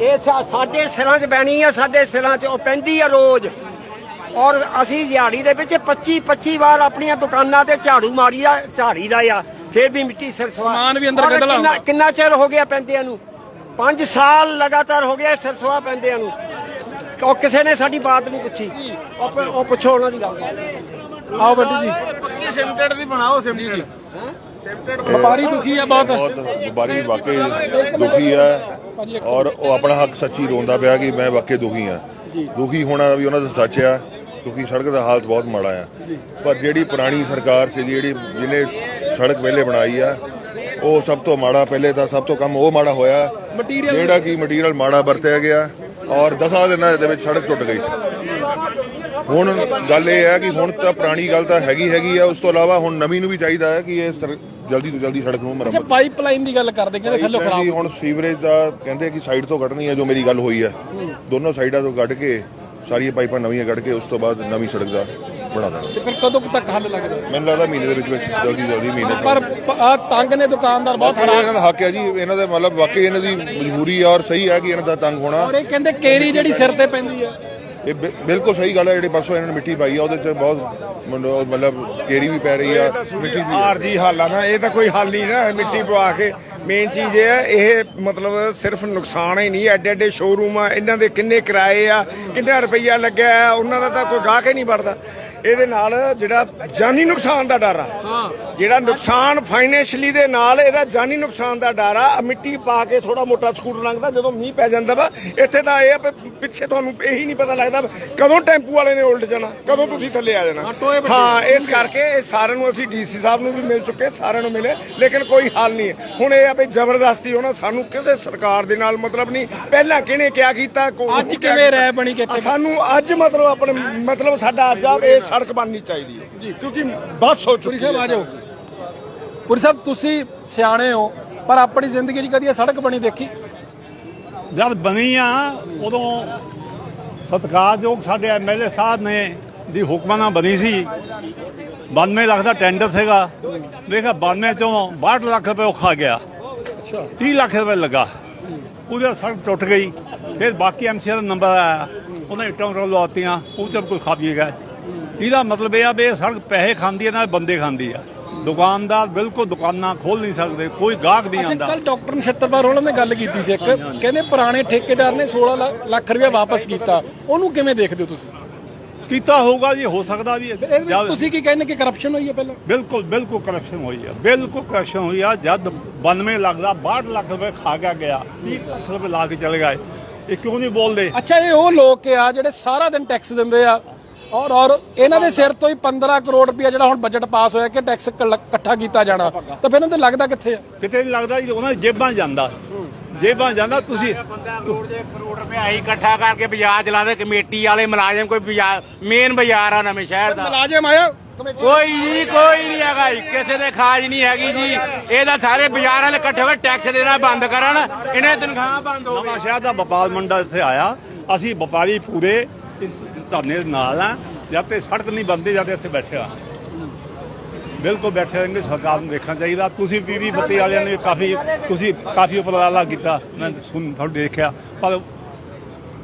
ਇਹ ਸਾਡੇ ਸਿਰਾਂ 'ਚ ਬੈਣੀ ਆ ਸਾਡੇ ਸਿਰਾਂ 'ਚ ਉਹ ਪੈਂਦੀ ਆ ਰੋਜ਼। ਔਰ ਅਸੀਂ ਦਿਹਾੜੀ ਦੇ ਵਿੱਚ 25 25 ਵਾਰ ਆਪਣੀਆਂ ਦੁਕਾਨਾਂ ਤੇ ਝਾੜੂ ਮਾਰੀ ਆ ਝਾੜੀ ਦਾ ਆ। ਫੇਰ ਵੀ ਮਿੱਟੀ ਸਿਰ ਸਵਾ ਸਮਾਨ ਵੀ ਅੰਦਰ ਕੱਢਣਾ ਕਿੰਨਾ- ਚਿਰ ਹੋ ਗਿਆ ਪੈਂਦਿਆਂ ਨੂੰ? 5 ਸਾਲ ਲਗਾਤਾਰ ਹੋ ਗਿਆ ਸਿਰ ਸਵਾ ਪੈਂਦਿਆਂ ਨੂੰ। ਉਹ ਕਿਸੇ ਨੇ ਸਾਡੀ ਬਾਤ ਨਹੀਂ ਪੁੱਛੀ। ਉਹ ਪੁੱਛੋ ਉਹਨਾਂ ਦੀ ਗੱਲ। ਆਓ ਬੱਟੀ ਜੀ। ਪੱਕੀ ਸਿਮਟਡ ਦੀ ਬਣਾਓ ਸਿਮਟਡ। ਵਪਾਰੀ ਦੁਖੀ ਆ ਬਹੁਤ। ਬਹੁਤ ਵਪਾਰੀ ਵਾਕਈ ਦੁਖੀ ਹੈ ਔਰ ਉਹ ਆਪਣਾ ਹੱਕ ਸੱਚੀ ਰੋਂਦਾ ਪਿਆ ਕਿ ਮੈਂ ਵਾਕਈ ਦੁਖੀ ਹਾਂ ਦੁਖੀ ਹੋਣਾ ਵੀ ਉਹਨਾਂ ਦਾ ਸੱਚ ਆ ਕਿਉਂਕਿ ਸੜਕ ਦਾ ਹਾਲਤ ਬਹੁਤ ਮਾੜਾ ਆ। ਪਰ ਜਿਹੜੀ ਪੁਰਾਣੀ ਸਰਕਾਰ ਸੀਗੀ ਜਿਹੜੀ ਜਿਹਨੇ ਸੜਕ ਪਹਿਲੇ ਬਣਾਈ ਆ ਉਹ ਸਭ ਤੋਂ ਮਾੜਾ ਪਹਿਲੇ ਤਾਂ ਸਭ ਤੋਂ ਕੰਮ ਉਹ ਮਾੜਾ ਹੋਇਆ ਜਿਹੜਾ ਕਿ ਮਟੀਰੀਅਲ ਮਾੜਾ ਵਰਤਿਆ ਗਿਆ ਔਰ 10 ਦਿਨਾਂ ਦੇ ਵਿੱਚ ਸੜਕ ਟੁੱਟ ਗਈ। ਹੁਣ ਗੱਲ ਇਹ ਹੈ ਕਿ ਹੁਣ ਤਾਂ ਪੁਰਾਣੀ ਗੱਲ ਤਾਂ ਹੈਗੀ ਹੈਗੀ ਆ ਉਸ ਤੋਂ ਇਲਾਵਾ ਹੁਣ ਨਵੀਂ ਨੂੰ ਵੀ ਚਾਹੀਦਾ ਹੈ ਕਿ ਇਹ ਜਲਦੀ ਤੋਂ ਜਲਦੀ ਸੜਕ ਨੂੰ ਅੱਛਾ ਮੁਰੰਮਤ ਪਾਈਪਲਾਈਨ ਦੀ ਗੱਲ ਕਰਦੇ ਕਹਿੰਦੇ ਥੱਲੇ ਖਰਾਬ ਹੁਣ ਸੀਵਰੇਜ ਦਾ ਕਹਿੰਦੇ ਕਿ ਸਾਈਡ ਤੋਂ ਕੱਢਣੀ ਹੈ ਜੋ ਮੇਰੀ ਗੱਲ ਹੋਈ ਹੈ। ਦੋਨੋਂ ਸਾਈਡਾਂ ਤੋਂ ਕੱਢ ਕੇ ਸਾਰੀਆਂ ਪਾਈਪਾਂ ਨਵੀਆਂ ਕੱਢ ਕੇ ਉਸ ਤੋਂ ਬਾਅਦ ਨਵੀਂ ਸੜਕ ਦਾ ਬਣਾ ਦੇਣਾ। ਤੇ ਫਿਰ ਕਦੋਂ ਕੁ ਤੱਕ ਹੱਲ ਲੱਗਦਾ? ਮੈਨੂੰ ਲੱਗਦਾ ਮਹੀਨੇ ਦੇ ਵਿੱਚ ਵਿੱਚ ਜਲਦੀ ਜਲਦੀ ਮਹੀਨੇ ਪਰ ਪ- ਆਹ ਤੰਗ ਨੇ ਦੁਕਾਨਦਾਰ ਬਹੁਤ ਖਰਾਬ। ਇਹਨਾਂ ਦਾ ਹੱਕ ਹੈ ਜੀ ਇਹਨਾਂ ਦਾ ਮਤਲਬ ਵਾਕਈ ਇਹਨਾਂ ਦੀ ਮਜਬੂਰੀ ਹੈ ਔਰ ਸਹੀ ਹੈ ਕਿ ਇਹਨਾਂ ਦਾ ਤੰਗ ਹੋਣਾ। ਔਰ ਇਹ ਕਹਿੰਦੇ ਕੇਰੀ ਜਿਹੜੀ ਸਿਰ ਤੇ ਪੈਂਦੀ ਆ। ਇਹ ਬਿਲਕੁਲ ਸਹੀ ਗੱਲ ਹੈ ਜਿਹੜੇ ਪਰਸੋਂ ਇਹਨਾਂ ਨੇ ਮਿੱਟੀ ਪਾਈ ਆ ਉਹਦੇ ਚ ਬਹੁਤ ਮਤਲਬ ਮਤਲਬ ਕੇਰੀ ਵੀ ਪੈ ਰਹੀ ਆ ਮਿੱਟੀ ਵੀ ਆਰਜੀ ਹੱਲ ਆ ਨਾ ਇਹ ਤਾਂ ਕੋਈ ਹੱਲ ਨਹੀਂ ਨਾ ਮਿੱਟੀ ਪਵਾ ਕੇ। ਮੇਨ ਚੀਜ਼ ਇਹ ਹੈ ਇਹ ਮਤਲਬ ਸਿਰਫ ਨੁਕਸਾਨ ਹੀ ਨਹੀਂ ਐਡੇ ਐਡੇ ਸ਼ੋਰੂਮ ਆ ਇਹਨਾਂ ਦੇ ਕਿੰਨੇ ਕਿਰਾਏ ਆ ਕਿੰਨਾ ਰੁਪਈਆ ਲੱਗਿਆ ਆ ਉਹਨਾਂ ਦਾ ਤਾਂ ਕੋਈ ਗਾਹਕ ਹੀ ਨਹੀਂ ਵੜਦਾ। ਇਹਦੇ ਨਾਲ ਜਿਹੜਾ ਜਾਨੀ ਨੁਕਸਾਨ ਦਾ ਡਰ ਆ। ਜਿਹੜਾ ਨੁਕਸਾਨ ਫਾਈਨੈਂਸ਼ਲੀ ਦੇ ਨਾਲ ਇਹਦਾ ਜਾਨੀ ਨੁਕਸਾਨ ਦਾ ਡਰ ਆ। ਮਿੱਟੀ ਪਾ ਕੇ ਥੋੜਾ ਮੋਟਾ ਸਕੂਟਰ ਲੰਘਦਾ ਜਦੋਂ ਮੀਂਹ ਪੈ ਜਾਂਦਾ ਵਾ ਇੱਥੇ ਤਾਂ ਇਹ ਆ ਪਿੱਛੇ ਤੁਹਾਨੂੰ ਇਹੀ ਨਹੀਂ ਪਤਾ ਲੱਗਦਾ ਕਦੋਂ ਟੈਂਪੂ ਵਾਲੇ ਨੇ ਉਲਟ ਜਾਣਾ ਕਦੋਂ ਤੁਸੀਂ ਥੱਲੇ ਆ ਜਾਣਾ। ਹਾਂ ਇਸ ਕਰਕੇ ਇਹ ਸਾਰਿਆਂ ਨੂੰ ਅਸੀਂ ਡੀਸੀ ਸਾਹਿਬ ਨੂੰ ਵੀ ਮਿਲ ਚੁੱਕੇ ਸਾਰਿਆਂ ਨੂੰ ਮਿਲੇ ਲੇਕਿਨ ਕੋਈ ਹੱਲ ਨਹੀਂ ਹੈ। ਹੁਣ ਇਹ ਆ ਵੀ ਜ਼ਬਰਦਸਤੀ ਉਹਨਾਂ ਸਾਨੂੰ ਕਿਸੇ ਸਰਕਾਰ ਦੇ ਨਾਲ ਮਤਲਬ ਨਹੀਂ ਪਹਿਲਾਂ ਕਿਹਨੇ ਕਿਆ ਕੀਤਾ ਅੱਜ ਕਿਵੇਂ ਰਹਿ ਬਣੀ ਕਿ ਇੱਥੇ? ਸਾਨੂੰ ਅੱਜ ਮਤਲਬ ਆਪਣੇ ਮਤਲਬ ਸਾਡਾ ਅੱਜ ਆ ਇਹ ਸੜਕ ਬਣਨੀ ਚਾਹੀਦੀ ਹੈ। ਜੀ ਕਿਉਂਕਿ ਬੱਸ ਹੋ ਚੁੱਕੀ ਹੈ ਆ ਜਾਓ। ਪੁਰੀ ਸਾਹਿਬ ਤੁਸੀਂ ਸਿਆਣੇ ਹੋ ਪਰ ਆਪਣੀ ਜ਼ਿੰਦਗੀ 'ਚ ਕਦੀ ਇਹ ਸੜਕ ਬਣੀ ਦੇਖੀ? ਜਦ ਬਣੀ ਆ ਉਦੋਂ ਸਤਿਕਾਰਯੋਗ ਸਾਡੇ ਐਮਐਲਏ ਸਾਹਿਬ ਨੇ ਦੀ ਹੁਕਮਾਂ ਨਾਲ ਬਣੀ ਸੀ। 92 ਲੱਖ ਦਾ ਟੈਂਡਰ ਸੀਗਾ। ਦੇਖਾ 92 ਚੋਂ 62 ਲੱਖ ਰੁਪਏ ਖਾ ਗਿਆ। ਅੱਛਾ। 30 ਲੱਖ ਰੁਪਏ ਲੱਗਾ। ਉਹਦਾ ਸੜਕ ਟੁੱਟ ਗਈ। ਫਿਰ ਬਾਕੀ ਐਮਸੀ ਦਾ ਨੰਬਰ ਆਇਆ। ਉਹਨੇ ਇੱਟਾਂ ਰੋਲ ਲਵਾਤੀਆਂ। ਉਹ ਚ ਕੋਈ ਖਾ ਵੀ ਗਿਆ ਇਹਦਾ ਮਤਲਬ ਇਹ ਆ ਵੀ ਇਹ ਸੜਕ ਪੈਸੇ ਖਾਂਦੀ ਹੈ ਨਾਲ ਬੰਦੇ ਖਾਂਦੀ ਆ। ਦੁਕਾਨਦਾਰ ਬਿਲਕੁਲ ਦੁਕਾਨਾਂ ਖੋਲ ਨਹੀਂ ਸਕਦੇ ਕੋਈ ਗਾਹਕ ਨਹੀਂ ਆਉਂਦਾ। ਕੱਲ ਡਾਕਟਰ ਨਛੱਤਰਪਾਲ ਉਹਨਾਂ ਨੇ ਗੱਲ ਕੀਤੀ ਸੀ ਇੱਕ। ਕਹਿੰਦੇ ਪੁਰਾਣੇ ਠੇਕੇਦਾਰ ਨੇ 16 ਲੱਖ- ਰੁਪਏ ਵਾਪਸ ਕੀਤਾ। ਉਹਨੂੰ ਕਿਵੇਂ ਦੇਖਦੇ ਹੋ ਤੁਸੀਂ? ਕੀਤਾ ਹੋਊਗਾ ਜੀ ਹੋ ਸਕਦਾ ਵੀ ਤੁਸੀਂ ਕੀ ਕਹਿੰਦੇ ਕਿ ਕਰਪਸ਼ਨ ਹੋਈ ਹੈ ਪਹਿਲਾਂ? ਬਿਲਕੁਲ ਬਿਲਕੁਲ ਕਰਪਸ਼ਨ ਹੋਈ ਆ। ਬਿਲਕੁਲ ਕਰਪਸ਼ਨ ਹੋਈ ਆ। ਜਦ 92 ਲੱਖ ਦਾ 62 ਲੱਖ ਰੁਪਏ ਖਾ ਕੇ ਗਿਆ 30 ਲੱਖ ਰੁਪਏ ਲਾ ਕੇ ਚਲੇ ਗਏ। ਇਹ ਕਿਉਂ ਨਹੀਂ ਬੋਲਦੇ? ਅੱਛਾ ਇਹ ਉਹ ਲੋਕ ਆ ਜਿਹੜੇ ਸਾਰਾ ਦਿਨ ਟੈਕਸ ਦਿੰਦੇ ਆ। ਔਰ ਔਰ ਇਹਨਾਂ ਦੇ ਸਿਰ ਤੋਂ ਹੀ 15 ਕਰੋੜ ਰੁਪਇਆ ਜਿਹੜਾ ਹੁਣ ਬਜਟ ਪਾਸ ਹੋਇਆ ਕਿ ਟੈਕਸ ਇਕੱਠਾ ਕੀਤਾ ਜਾਣਾ। ਤਾਂ ਫਿਰ ਇਹਨਾਂ ਤੇ ਲੱਗਦਾ ਕਿੱਥੇ ਆ? ਕਿਤੇ ਨਹੀਂ ਲੱਗਦਾ ਜੀ ਉਹਨਾਂ ਦੀ ਜੇਬਾਂ ਜਾਂਦਾ। ਜੇਬਾਂ ਜਾਂਦਾ ਤੁਸੀਂ ਕਰੋੜ ਦੇ ਕਰੋੜ ਰੁਪਏ ਆਈ ਇਕੱਠਾ ਕਰਕੇ ਬਾਜ਼ਾਰ ਚਲਾਵੇ ਕਮੇਟੀ ਵਾਲੇ ਮੁਲਾਜ਼ਮ ਕੋਈ ਬਾਜ਼ਾਰ ਮੇਨ ਬਾਜ਼ਾਰ ਆ ਨਵੇਂ ਸ਼ਹਿਰ ਦਾ। ਮੁਲਾਜ਼ਮ ਆਇਆ? ਕੋਈ ਜੀ ਕੋਈ ਨਹੀਂ ਹੈਗਾ ਜੀ, ਕਿਸੇ ਦੇ ਖਾਜ ਨਹੀਂ ਹੈਗੀ ਜੀ। ਇਹਦਾ ਸਾਰੇ ਬਾਜ਼ਾਰ ਵਾਲੇ ਇਕੱਠੇ ਹੋ ਕੇ ਟੈਕਸ ਦੇਣਾ ਬੰਦ ਕਰਨ। ਇਹਨੇ ਤਨਖਾਹਾਂ ਬੰਦ ਹੋ ਨਵਾਂ ਸ਼ਹਿਰ ਦਾ ਵਪਾਰ ਮੰਡਲ ਇੱਥੇ ਆਇਆ। ਅਸੀਂ ਵਪਾਰੀ ਪੂਰੇ ਇਸ ਧਰਨੇ ਦੇ ਨਾਲ ਆ ਜਦ ਤੇ ਸੜਕ ਨਹੀਂ ਬੰਦੇ ਜਦ ਇੱਥੇ ਬੈਠੇ ਆ। ਬਿਲਕੁਲ ਬੈਠੇ ਰਹਿਣਗੇ ਸਰਕਾਰ ਨੂੰ ਦੇਖਣਾ ਚਾਹੀਦਾ। ਤੁਸੀਂ ਬੀਬੀ ਬੱਤੀ ਵਾਲਿਆਂ ਨੇ ਕਾਫੀ ਤੁਸੀਂ ਕਾਫੀ ਉਪਰਾਲਾ ਕੀਤਾ ਮੈਂ ਸੁਣ ਤੁਹਾਨੂੰ ਦੇਖਿਆ ਪਰ